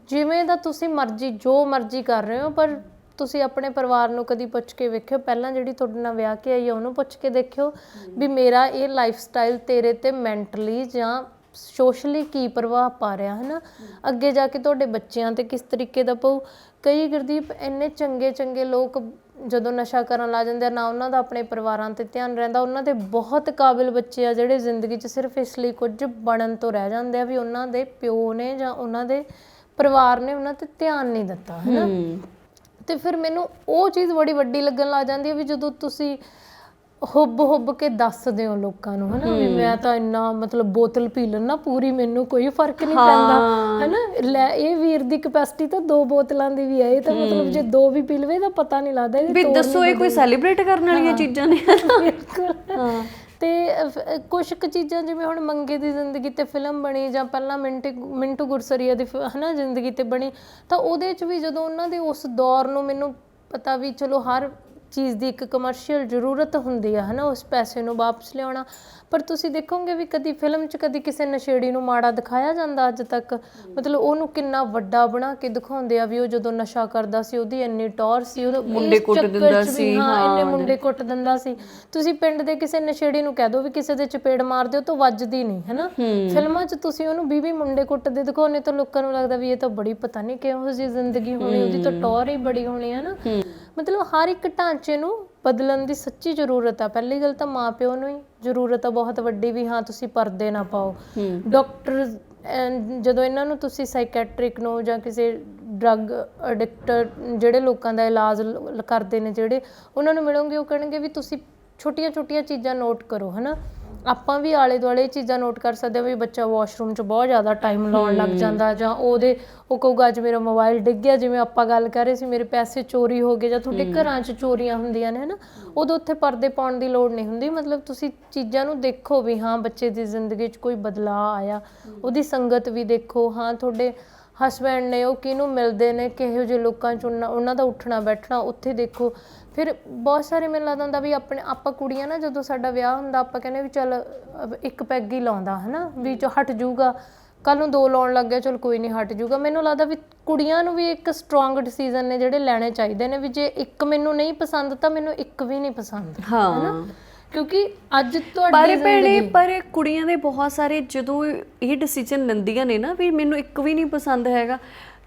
ਜਿਵੇਂ ਦਾ ਤੁਸੀਂ ਮਰਜ਼ੀ, ਜੋ ਮਰਜ਼ੀ ਕਰ ਰਹੇ ਹੋ, ਪਰ ਤੁਸੀਂ ਆਪਣੇ ਪਰਿਵਾਰ ਨੂੰ ਕਦੀ ਪੁੱਛ ਕੇ ਵੇਖਿਓ, ਪਹਿਲਾਂ ਜਿਹੜੀ ਤੁਹਾਡੇ ਨਾਲ ਵਿਆਹ ਕੇ ਆਈ ਹੈ ਉਹਨੂੰ ਪੁੱਛ ਕੇ ਦੇਖਿਓ ਵੀ ਮੇਰਾ ਇਹ ਲਾਈਫ ਸਟਾਈਲ ਤੇਰੇ ਤੇ ਮੈਂਟਲੀ ਜਾਂ ਸੋਸ਼ਲੀ ਕੀ ਪ੍ਰਭਾਵ ਪਾ ਰਿਹਾ ਹੈ ਨਾ ਅੱਗੇ ਜਾ ਕੇ ਤੁਹਾਡੇ ਬੱਚਿਆਂ ਤੇ ਕਿਸ ਤਰੀਕੇ ਦਾ ਪਊ? ਕਈ ਗੁਰਦੀਪ, ਇੰਨੇ ਚੰਗੇ ਚੰਗੇ ਲੋਕ ਜਦੋਂ ਨਸ਼ਾ ਕਰਨ ਲੱਗ ਜਾਂਦੇ ਆ, ਨਾ ਉਹਨਾਂ ਦਾ ਆਪਣੇ ਪਰਿਵਾਰਾਂ ਤੇ ਧਿਆਨ ਰਹਿੰਦਾ, ਉਹਨਾਂ ਦੇ ਬਹੁਤ ਕਾਬਿਲ ਬੱਚੇ ਆ ਜਿਹੜੇ ਜ਼ਿੰਦਗੀ 'ਚ ਸਿਰਫ ਇਸ ਲਈ ਕੁਝ ਬਣਨ ਤੋਂ ਰਹਿ ਜਾਂਦੇ ਆ ਵੀ ਉਹਨਾਂ ਦੇ ਪਿਓ ਨੇ ਜਾਂ ਉਹਨਾਂ ਦੇ ਪਰਿਵਾਰ ਨੇ ਉਹਨਾਂ ਤੇ ਧਿਆਨ ਨਹੀਂ ਦਿੱਤਾ ਹੈ। ਨਾ ਤੇ ਫਿਰ ਮੈਨੂੰ ਉਹ ਚੀਜ਼ ਬੜੀ ਵੱਡੀ ਲੱਗਣ ਲੱਗ ਜਾਂਦੀ ਹੈ ਵੀ ਜਦੋਂ ਤੁਸੀਂ ਹੁੱਬ ਹੁੱਬ ਕੇ ਦੱਸਦੇ ਹੋ ਲੋਕਾਂ ਨੂੰ ਹਨਾ ਵੀ ਮੈਂ ਤਾਂ ਇੰਨਾ ਮਤਲਬ ਬੋਤਲ ਪੀ ਲੈਣਾ ਪੂਰੀ ਮੈਨੂੰ ਕੋਈ ਫ਼ਰਕ ਨਹੀਂ ਪੈਂਦਾ ਹਨਾ ਲੈ ਇਹ ਵੀਰ ਦੀ ਕਪੈਸਿਟੀ ਤਾਂ ਦੋ ਬੋਤਲਾਂ ਦੀ ਵੀ ਹੈ ਇਹ ਤਾਂ ਮਤਲਬ ਜੇ ਦੋ ਵੀ ਪੀ ਲਵੇ ਤਾਂ ਪਤਾ ਨਹੀਂ ਲੱਗਦਾ ਇਹਦੇ ਵੀ ਦੱਸੋ ਇਹ ਕੋਈ ਸੈਲੀਬ੍ਰੇਟ ਕਰਨ ਵਾਲੀਆਂ ਚੀਜ਼ਾਂ ਨੇ? ਬਿਲਕੁਲ। ਅਤੇ ਕੁਛ ਕੁ ਚੀਜ਼ਾਂ ਜਿਵੇਂ ਹੁਣ ਮੰਗੇ ਦੀ ਜ਼ਿੰਦਗੀ ਤੇ ਫਿਲਮ ਬਣੀ ਜਾਂ ਪਹਿਲਾਂ ਮਿੰਟ, ਮਿੰਟੂ ਗੁਰਸਰੀਆ ਦੀ ਹੈ ਨਾ ਜ਼ਿੰਦਗੀ ਤੇ ਬਣੀ, ਤਾਂ ਉਹਦੇ ਚ ਵੀ ਜਦੋਂ ਉਹਨਾਂ ਦੇ ਉਸ ਦੌਰ ਨੂੰ ਮੈਨੂੰ ਪਤਾ ਵੀ ਚਲੋ ਹਰ ਚੀਜ਼ ਦੀ ਇੱਕ ਕਮਰਸ਼ੀਅਲ ਜ਼ਰੂਰਤ ਹੁੰਦੀ ਆ ਹਨਾ ਉਸ ਪੈਸੇ ਨੂੰ ਵਾਪਸ ਲਿਆਉਣਾ। ਪਰ ਤੁਸੀਂ ਦੇਖੋਗੇ ਵੀ ਕਦੀ ਫਿਲਮ 'ਚ ਕਦੀ ਕਿਸੇ ਨਸ਼ੇੜੀ ਨੂੰ ਮਾੜਾ ਦਿਖਾਇਆ ਜਾਂਦਾ ਅੱਜ ਤੱਕ? ਮਤਲਬ ਉਹਨੂੰ ਕਿੰਨਾ ਵੱਡਾ ਬਣਾ ਕੇ ਦਿਖਾਉਂਦੇ ਆ ਵੀ ਉਹ ਜਦੋਂ ਨਸ਼ਾ ਕਰਦਾ ਸੀ ਉਹਦੀ ਇੰਨੀ ਟੌਰ ਸੀ ਉਹਦਾ ਮੁੰਡੇ ਕੁੱਟ ਦਿੰਦਾ ਵੀ ਸੀ, ਹਾਂ ਇੰਨੇ ਮੁੰਡੇ ਕੁੱਟ ਦਿੰਦਾ ਸੀ। ਤੁਸੀਂ ਪਿੰਡ ਦੇ ਕਿਸੇ ਨਸ਼ੇੜੀ ਨੂੰ ਕਹਿ ਦਿਓ ਵੀ ਕਿਸੇ ਦੇ ਚਪੇੜ ਮਾਰ ਦਿਓ ਤਾਂ ਵੱਜਦੀ ਨਹੀਂ ਹੈਨਾ? ਫਿਲਮਾਂ 'ਚ ਤੁਸੀਂ ਉਹਨੂੰ 20 20 ਮੁੰਡੇ ਕੁੱਟਦੇ ਦਿਖਾਉਨੇ ਤਾਂ ਲੋਕਾਂ ਨੂੰ ਲੱਗਦਾ ਵੀ ਇਹ ਤਾਂ ਬੜੀ ਪਤਾ ਨਹੀਂ ਕਿਹੋ ਜਿਹੀ ਜ਼ਿੰਦਗੀ ਹੋਣੀ ਉਹਦੀ ਤਾਂ ਟੌਰ ਹੀ ਬੜੀ ਹੋਣੀ ਹੈ। ਨਾ ਮਤਲਬ ਹਰ ਇੱਕ ਢਾਂਚੇ ਨੂੰ ਬਦਲਣ ਦੀ ਸੱਚੀ ਜ਼ਰੂਰਤ ਆ। ਪਹਿਲੀ ਗੱਲ ਤਾਂ ਮਾਪਿਓ ਨੂੰ ਹੀ ਜ਼ਰੂਰਤ ਆ ਬਹੁਤ ਵੱਡੀ ਵੀ ਹਾਂ ਤੁਸੀਂ ਪਰਦੇ ਨਾ ਪਾਓ। ਡਾਕਟਰ ਜਦੋਂ ਇਹਨਾਂ ਨੂੰ ਤੁਸੀਂ ਸਾਈਕੈਟ੍ਰਿਕ ਨੂੰ ਜਾਂ ਕਿਸੇ ਡਰੱਗ ਐਡਿਕਟਰ ਜਿਹੜੇ ਲੋਕਾਂ ਦਾ ਇਲਾਜ ਕਰਦੇ ਨੇ ਜਿਹੜੇ ਉਹਨਾਂ ਨੂੰ ਮਿਲੋਗੇ ਉਹ ਕਹਿਣਗੇ ਵੀ ਤੁਸੀਂ ਛੋਟੀਆਂ-ਛੋਟੀਆਂ ਚੀਜ਼ਾਂ ਨੋਟ ਕਰੋ ਹਨਾ? ਆਪਾਂ ਵੀ ਆਲੇ ਦੁਆਲੇ ਚੀਜ਼ਾਂ ਨੋਟ ਕਰ ਸਕਦੇ ਹਾਂ ਵੀ ਬੱਚਾ ਵਾਸ਼ਰੂਮ 'ਚ ਬਹੁਤ ਜ਼ਿਆਦਾ ਟਾਈਮ ਲਾਉਣ ਲੱਗ ਜਾਂਦਾ ਜਾਂ ਉਹਦੇ ਉਹ ਕਹੂਗਾ ਅੱਜ ਮੇਰਾ ਮੋਬਾਈਲ ਡਿੱਗ ਗਿਆ ਜਿਵੇਂ ਆਪਾਂ ਗੱਲ ਕਰ ਰਹੇ ਸੀ ਮੇਰੇ ਪੈਸੇ ਚੋਰੀ ਹੋ ਗਏ ਜਾਂ ਤੁਹਾਡੇ ਘਰਾਂ 'ਚ ਚੋਰੀਆਂ ਹੁੰਦੀਆਂ ਨੇ ਹਨਾ? ਉਦੋਂ ਉੱਥੇ ਪਰਦੇ ਪਾਉਣ ਦੀ ਲੋੜ ਨਹੀਂ ਹੁੰਦੀ। ਮਤਲਬ ਤੁਸੀਂ ਚੀਜ਼ਾਂ ਨੂੰ ਦੇਖੋ ਵੀ ਹਾਂ ਬੱਚੇ ਦੀ ਜ਼ਿੰਦਗੀ 'ਚ ਕੋਈ ਬਦਲਾਅ ਆਇਆ। ਉਹਦੀ ਸੰਗਤ ਵੀ ਦੇਖੋ ਹਾਂ ਤੁਹਾਡੇ ਹਸਬੈਂਡ ਨੇ ਉਹ ਕਿਹਨੂੰ ਮਿਲਦੇ ਨੇ ਕਿਹੋ ਜਿਹੇ ਲੋਕਾਂ 'ਚ ਉਹਨਾਂ ਉਹਨਾਂ ਦਾ ਉੱਠਣਾ ਬੈਠਣਾ ਉੱਥੇ ਦੇਖੋ ਫਿਰ ਬਹੁਤ ਸਾਰੇ ਮੈਨੂੰ ਲੱਗਦਾ ਹੁੰਦਾ ਵੀ ਆਪਣੇ ਆਪਾਂ ਕੁੜੀਆਂ ਨਾ ਜਦੋਂ ਸਾਡਾ ਵਿਆਹ ਹੁੰਦਾ ਆਪਾਂ ਕਹਿੰਦੇ ਵੀ ਚੱਲ ਇੱਕ ਪੈਗ ਹੀ ਲਾਉਂਦਾ ਹਨਾ? ਵੀ ਜੋ ਹਟ ਜਾਊਗਾ। ਕੱਲ ਨੂੰ ਦੋ ਲਾਉਣ ਲੱਗ ਗਿਆ ਚਲ ਕੋਈ ਨਹੀਂ ਹਟ ਜਾਊਗਾ। ਮੈਨੂੰ ਲੱਗਦਾ ਵੀ ਕੁੜੀਆਂ ਨੂੰ ਵੀ ਇੱਕ ਸਟਰੋਂਗ ਡਿਸੀਜਨ ਨੇ ਜਿਹੜੇ ਲੈਣੇ ਚਾਹੀਦੇ ਨੇ ਵੀ ਜੇ ਇੱਕ ਮੈਨੂੰ ਨਹੀਂ ਪਸੰਦ ਤਾਂ ਮੈਨੂੰ ਇੱਕ ਵੀ ਨਹੀਂ ਪਸੰਦ ਹਾਂ। ਕਿਉਂਕਿ ਅੱਜ ਪਰ ਤੁਹਾਡੀ ਭੈਣੇ ਪਰ ਕੁੜੀਆਂ ਦੇ ਬਹੁਤ ਸਾਰੇ ਜਦੋਂ ਇਹ ਡਿਸੀਜਨ ਲੈਂਦੀਆਂ ਨੇ ਨਾ ਵੀ ਮੈਨੂੰ ਇੱਕ ਵੀ ਨਹੀਂ ਪਸੰਦ ਹੈਗਾ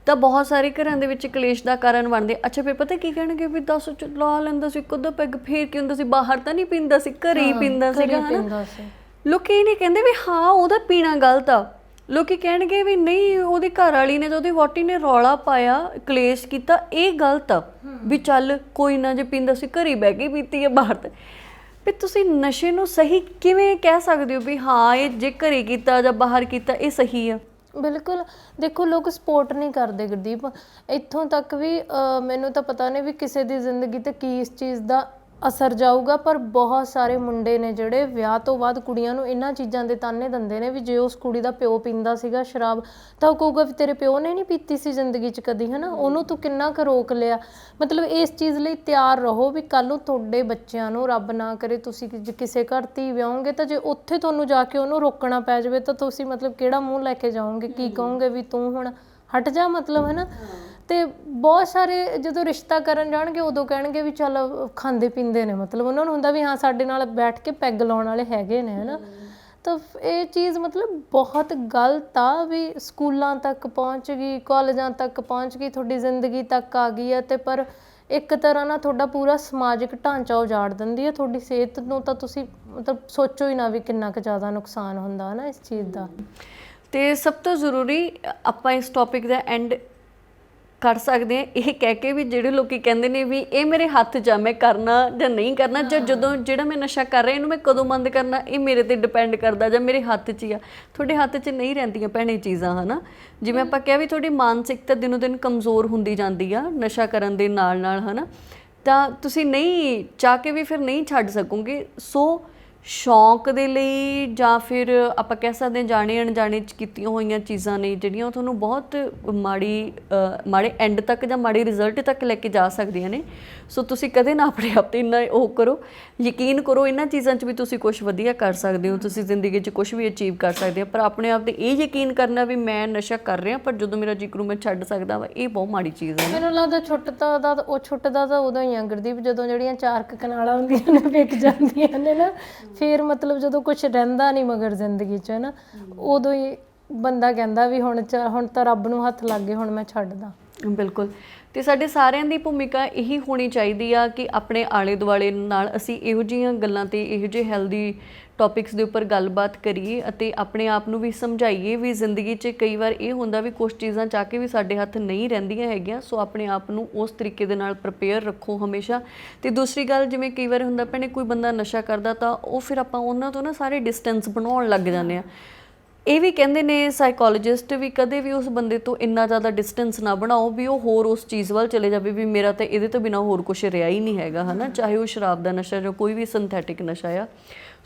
ਤਾਂ ਬਹੁਤ ਸਾਰੇ ਘਰਾਂ ਦੇ ਵਿੱਚ ਕਲੇਸ਼ ਦਾ ਕਾਰਨ ਬਣਦੇ। ਅੱਛਾ ਫਿਰ ਪਤਾ ਕੀ ਕਹਿਣਗੇ? ਵੀ ਦੱਸ ਲਾ ਲੈਂਦਾ ਸੀ ਕਦੋਂ ਪੈਗ ਫੇਰ ਕੀ ਹੁੰਦਾ ਸੀ? ਬਾਹਰ ਤਾਂ ਨਹੀਂ ਪੀਂਦਾ ਸੀ ਘਰੇ ਹੀ ਪੀਂਦਾ ਸੀਗਾ ਹਨਾ? ਲੋਕੀ ਇਹ ਨਹੀਂ ਕਹਿੰਦੇ ਵੀ ਹਾਂ ਉਹਦਾ ਪੀਣਾ ਗਲਤ ਆ। ਲੋਕੀ ਕਹਿਣਗੇ ਵੀ ਨਹੀਂ ਉਹਦੀ ਘਰ ਵਾਲੀ ਨੇ ਜਾਂ ਉਹਦੀ ਵੋਟੀ ਨੇ ਰੌਲਾ ਪਾਇਆ ਕਲੇਸ਼ ਕੀਤਾ ਇਹ ਗਲਤ ਆ। ਵੀ ਚੱਲ ਕੋਈ ਨਾ ਜੇ ਪੀਂਦਾ ਸੀ ਘਰੇ ਬਹਿ ਕੇ ਪੀਤੀ ਹੈ ਬਾਹਰ ਤੇ। ਵੀ ਤੁਸੀਂ ਨਸ਼ੇ ਨੂੰ ਸਹੀ ਕਿਵੇਂ ਕਹਿ ਸਕਦੇ ਹੋ ਵੀ ਹਾਂ ਇਹ ਜੇ ਘਰੇ ਕੀਤਾ ਜਾਂ ਬਾਹਰ ਕੀਤਾ ਇਹ ਸਹੀ ਆ? ਬਿਲਕੁਲ। ਦੇਖੋ ਲੋਕ ਸਪੋਰਟ ਨਹੀਂ ਕਰਦੇ ਗੁਰਦੀਪ। ਇੱਥੋਂ ਤੱਕ ਵੀ ਅਹ, ਮੈਨੂੰ ਤਾਂ ਪਤਾ ਨਹੀਂ ਵੀ ਕਿਸੇ ਦੀ ਜ਼ਿੰਦਗੀ ਤੇ ਕੀ ਇਸ ਚੀਜ਼ ਦਾ ਅਸਰ ਜਾਊਗਾ, ਪਰ ਬਹੁਤ ਸਾਰੇ ਮੁੰਡੇ ਨੇ ਜਿਹੜੇ ਵਿਆਹ ਤੋਂ ਬਾਅਦ ਕੁੜੀਆਂ ਨੂੰ ਇਹਨਾਂ ਚੀਜ਼ਾਂ ਦੇ ਤਾਨੇ ਦਿੰਦੇ ਨੇ ਵੀ ਜੇ ਉਸ ਕੁੜੀ ਦਾ ਪਿਓ ਪੀਂਦਾ ਸੀਗਾ ਸ਼ਰਾਬ, ਤਾਂ ਉਹ ਕਹੂਗਾ ਵੀ ਤੇਰੇ ਪਿਓ ਨੇ ਨਹੀਂ ਪੀਤੀ ਸੀ ਜ਼ਿੰਦਗੀ 'ਚ ਕਦੀ, ਹਨਾ? ਉਹਨੂੰ ਤੂੰ ਕਿੰਨਾ ਕੁ ਰੋਕ ਲਿਆ? ਮਤਲਬ ਇਸ ਚੀਜ਼ ਲਈ ਤਿਆਰ ਰਹੋ ਵੀ ਕੱਲ ਨੂੰ ਤੁਹਾਡੇ ਬੱਚਿਆਂ ਨੂੰ ਰੱਬ ਨਾ ਕਰੇ, ਤੁਸੀਂ ਕਿਸੇ ਘਰ ਧੀ ਵਿਆਹੋਗੇ ਤਾਂ ਜੇ ਉੱਥੇ ਤੁਹਾਨੂੰ ਜਾ ਕੇ ਉਹਨੂੰ ਰੋਕਣਾ ਪੈ ਜਾਵੇ ਤਾਂ ਤੁਸੀਂ ਮਤਲਬ ਕਿਹੜਾ ਮੂੰਹ ਲੈ ਕੇ ਜਾਓਗੇ? ਕੀ ਕਹੋਗੇ ਵੀ ਤੂੰ ਹੁਣ ਹਟ ਜਾ ਮਤਲਬ ਹੈ ਤੇ ਬਹੁਤ ਸਾਰੇ ਜਦੋਂ ਰਿਸ਼ਤਾ ਕਰਨ ਜਾਣਗੇ, ਉਦੋਂ ਕਹਿਣਗੇ ਵੀ ਚੱਲ ਖਾਂਦੇ ਪੀਂਦੇ ਨੇ। ਮਤਲਬ ਉਹਨਾਂ ਨੂੰ ਹੁੰਦਾ ਵੀ ਹਾਂ, ਸਾਡੇ ਨਾਲ ਬੈਠ ਕੇ ਪੈਗ ਲਾਉਣ ਵਾਲੇ ਹੈਗੇ ਨੇ, ਹਨਾ। ਤਾਂ ਇਹ ਚੀਜ਼ ਮਤਲਬ ਬਹੁਤ ਗਲਤ ਆ ਵੀ ਸਕੂਲਾਂ ਤੱਕ ਪਹੁੰਚ ਗਈ, ਕਾਲਜਾਂ ਤੱਕ ਪਹੁੰਚ ਗਈ, ਤੁਹਾਡੀ ਜ਼ਿੰਦਗੀ ਤੱਕ ਆ ਗਈ ਹੈ ਤੇ ਪਰ ਇੱਕ ਤਰ੍ਹਾਂ ਨਾਲ ਤੁਹਾਡਾ ਪੂਰਾ ਸਮਾਜਿਕ ਢਾਂਚਾ ਉਜਾੜ ਦਿੰਦੀ ਹੈ ਤੁਹਾਡੀ ਸਿਹਤ ਨੂੰ ਤਾਂ ਤੁਸੀਂ ਮਤਲਬ ਸੋਚੋ ਹੀ ਨਾ ਵੀ ਕਿੰਨਾ ਕੁ ਜ਼ਿਆਦਾ ਨੁਕਸਾਨ ਹੁੰਦਾ ਹੈ ਨਾ ਇਸ ਚੀਜ਼ ਦਾ। ਤੇ ਸਭ ਤੋਂ ਜ਼ਰੂਰੀ ਆਪਾਂ ਇਸ ਟੌਪਿਕ ਦਾ ਐਂਡ ਕਰ ਸਕਦੇ ਹਾਂ ਇਹ ਕਹਿ ਕੇ ਵੀ ਜਿਹੜੇ ਲੋਕੀ ਕਹਿੰਦੇ ਨੇ ਵੀ ਇਹ ਮੇਰੇ ਹੱਥ 'ਚ ਆ ਮੈਂ ਕਰਨਾ ਜਾਂ ਨਹੀਂ ਕਰਨਾ ਜਾਂ ਜਦੋਂ ਜਿਹੜਾ ਮੈਂ ਨਸ਼ਾ ਕਰ ਰਿਹਾ ਇਹਨੂੰ ਮੈਂ ਕਦੋਂ ਬੰਦ ਕਰਨਾ ਇਹ ਮੇਰੇ ਤੇ ਡਿਪੈਂਡ ਕਰਦਾ ਜਾਂ ਮੇਰੇ ਹੱਥ 'ਚ ਹੀ ਆ। ਤੁਹਾਡੇ ਹੱਥ 'ਚ ਨਹੀਂ ਰਹਿੰਦੀਆਂ ਭੈਣੇ ਚੀਜ਼ਾਂ ਹਨਾ? ਜਿਵੇਂ ਆਪਾਂ ਕਿਹਾ ਵੀ ਤੁਹਾਡੀ ਮਾਨਸਿਕਤਾ ਦਿਨੋਂ ਦਿਨ ਕਮਜ਼ੋਰ ਹੁੰਦੀ ਜਾਂਦੀ ਆ ਨਸ਼ਾ ਕਰਨ ਦੇ ਨਾਲ ਨਾਲ ਹਨਾ? ਤਾਂ ਤੁਸੀਂ ਨਹੀਂ ਚਾਹ ਕੇ ਵੀ ਫਿਰ ਨਹੀਂ ਛੱਡ ਸਕੋਗੇ। ਸੋ ਸ਼ੌਂਕ ਦੇ ਲਈ ਜਾਂ ਫਿਰ ਆਪਾਂ ਕਹਿ ਸਕਦੇ ਹਾਂ ਜਾਣੇ ਅਣਜਾਣੇ ਚ ਕੀਤੀਆਂ ਹੋਈਆਂ ਚੀਜ਼ਾਂ ਨੇ ਜਿਹੜੀਆਂ ਉਹ ਤੁਹਾਨੂੰ ਬਹੁਤ ਮਾੜੀ ਮਾੜੇ ਐਂਡ ਤੱਕ ਜਾਂ ਮਾੜੇ ਰਿਜ਼ਲਟ ਤੱਕ ਲੈ ਕੇ ਜਾ ਸਕਦੀਆਂ ਨੇ। ਸੋ ਤੁਸੀਂ ਕਦੇ ਨਾ ਆਪਣੇ ਆਪ ਤੇ ਇੰਨਾ ਉਹ ਕਰੋ। ਯਕੀਨ ਕਰੋ ਇਹਨਾਂ ਚੀਜ਼ਾਂ 'ਚ ਵੀ ਤੁਸੀਂ ਕੁਝ ਵਧੀਆ ਕਰ ਸਕਦੇ ਹੋ। ਤੁਸੀਂ ਜ਼ਿੰਦਗੀ 'ਚ ਕੁਝ ਵੀ ਅਚੀਵ ਕਰ ਸਕਦੇ ਹੋ। ਪਰ ਆਪਣੇ ਆਪ ਤੇ ਇਹ ਯਕੀਨ ਕਰਨਾ ਵੀ ਮੈਂ ਨਸ਼ਾ ਕਰ ਰਿਹਾ, ਪਰ ਜਦੋਂ ਮੇਰਾ ਜਿਕਰੂ ਮੈਂ ਛੱਡ ਸਕਦਾ ਵਾ, ਇਹ ਬਹੁਤ ਮਾੜੀ ਚੀਜ਼ ਹੈ। ਮੈਨੂੰ ਲੱਗਦਾ ਛੁੱਟਦਾ ਦਾ ਉਹ ਛੁੱਟਦਾ ਤਾਂ ਉਦੋਂ ਹੀ ਆ, ਗੁਰਦੀਪ, ਜਦੋਂ ਜਿਹੜੀਆਂ ਚਾਰ ਕਨਾਲਾਂ ਹੁੰਦੀਆਂ ਨੇ, ਵਿਕ ਜਾਂਦੀਆਂ ਨੇ ਨਾ। ਫਿਰ ਮਤਲਬ ਜਦੋਂ ਕੁਝ ਰਹਿੰਦਾ ਨਹੀਂ ਮਗਰ ਜ਼ਿੰਦਗੀ 'ਚ ਨਾ ਉਦੋਂ ਹੀ ਬੰਦਾ ਕਹਿੰਦਾ ਵੀ ਹੁਣ ਚ- ਹੁਣ ਤਾਂ ਰੱਬ ਨੂੰ ਹੱਥ ਲੱਗ ਗਏ, ਹੁਣ ਮੈਂ ਛੱਡਦਾ। ਬਿਲਕੁਲ। ਤੇ ਸਾਡੇ ਸਾਰਿਆਂ ਦੀ ਭੂਮਿਕਾ ਇਹੀ ਹੋਣੀ ਚਾਹੀਦੀ ਆ ਕਿ ਆਪਣੇ ਆਲੇ ਦੁਆਲੇ ਨਾਲ ਅਸੀਂ ਇਹੋ ਜਿਹੀਆਂ ਗੱਲਾਂ ਤੇ ਇਹੋ ਜਿਹੇ ਹੈਲਦੀ ਟੌਪਿਕਸ ਦੇ ਉੱਪਰ ਗੱਲਬਾਤ ਕਰੀਏ ਅਤੇ ਆਪਣੇ ਆਪ ਨੂੰ ਵੀ ਸਮਝਾਈਏ ਵੀ ਜ਼ਿੰਦਗੀ 'ਚ ਕਈ ਵਾਰ ਇਹ ਹੁੰਦਾ ਵੀ ਕੁਝ ਚੀਜ਼ਾਂ ਚਾਹ ਕੇ ਵੀ ਸਾਡੇ ਹੱਥ ਨਹੀਂ ਰਹਿੰਦੀਆਂ ਹੈਗੀਆਂ, ਸੋ ਆਪਣੇ ਆਪ ਨੂੰ ਉਸ ਤਰੀਕੇ ਦੇ ਨਾਲ ਪ੍ਰਪੇਅਰ ਰੱਖੋ ਹਮੇਸ਼ਾ। ਤੇ ਦੂਸਰੀ ਗੱਲ, ਜਿਵੇਂ ਕਈ ਵਾਰ ਹੁੰਦਾ ਭੈਣੇ ਕੋਈ ਬੰਦਾ ਨਸ਼ਾ ਕਰਦਾ ਤਾਂ ਉਹ ਫਿਰ ਆਪਾਂ ਉਹਨਾਂ ਤੋਂ ਨਾ ਸਾਰੇ ਡਿਸਟੈਂਸ ਬਣਾਉਣ ਲੱਗ ਜਾਂਦੇ ਆ। ਇਹ ਵੀ ਕਹਿੰਦੇ ਨੇ ਸਾਈਕੋਲੋਜਿਸਟ ਵੀ ਕਦੇ ਵੀ ਉਸ ਬੰਦੇ ਤੋਂ ਇੰਨਾ ਜ਼ਿਆਦਾ ਡਿਸਟੈਂਸ ਨਾ ਬਣਾਓ ਵੀ ਉਹ ਹੋਰ ਉਸ ਚੀਜ਼ ਵੱਲ ਚਲੇ ਜਾਵੇ ਵੀ ਮੇਰਾ ਤਾਂ ਇਹਦੇ ਤੋਂ ਬਿਨਾ ਹੋਰ ਕੁਝ ਰਿਹਾ ਹੀ ਨਹੀਂ ਹੈਗਾ, ਹਨਾ? ਚਾਹੇ ਉਹ ਸ਼ਰਾਬ ਦਾ ਨਸ਼ਾ ਜਾਂ ਕੋਈ ਵੀ ਸਿੰਥੈਟਿਕ ਨਸ਼ਾ ਆ।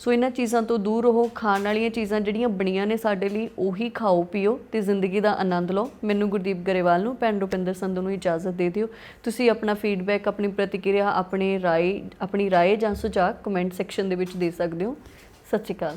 ਸੋ ਇਹਨਾਂ ਚੀਜ਼ਾਂ ਤੋਂ ਦੂਰ ਰਹੋ, ਖਾਣ ਵਾਲੀਆਂ ਚੀਜ਼ਾਂ ਜਿਹੜੀਆਂ ਬਣੀਆਂ ਨੇ ਸਾਡੇ ਲਈ, ਉਹੀ ਖਾਓ, ਪੀਓ ਤੇ ਜ਼ਿੰਦਗੀ ਦਾ ਆਨੰਦ ਲਓ। ਮੈਨੂੰ ਗੁਰਦੀਪ ਗਰੇਵਾਲ ਨੂੰ, ਭੈਣ ਰੁਪਿੰਦਰ ਸੰਧੂ ਨੂੰ ਇਜਾਜ਼ਤ ਦੇ ਦਿਓ। ਤੁਸੀਂ ਆਪਣਾ ਫੀਡਬੈਕ ਆਪਣੀ ਪ੍ਰਤੀਕਿਰਿਆ, ਆਪਣੇ ਰਾਏ, ਆਪਣੀ ਰਾਏ ਜਾਂ ਸੁਝਾਅ ਕਮੈਂਟ ਸੈਕਸ਼ਨ ਦੇ ਵਿੱਚ ਦੇ ਸਕਦੇ ਹੋ। ਸਤਿ ਸ਼੍ਰੀ ਅਕਾਲ।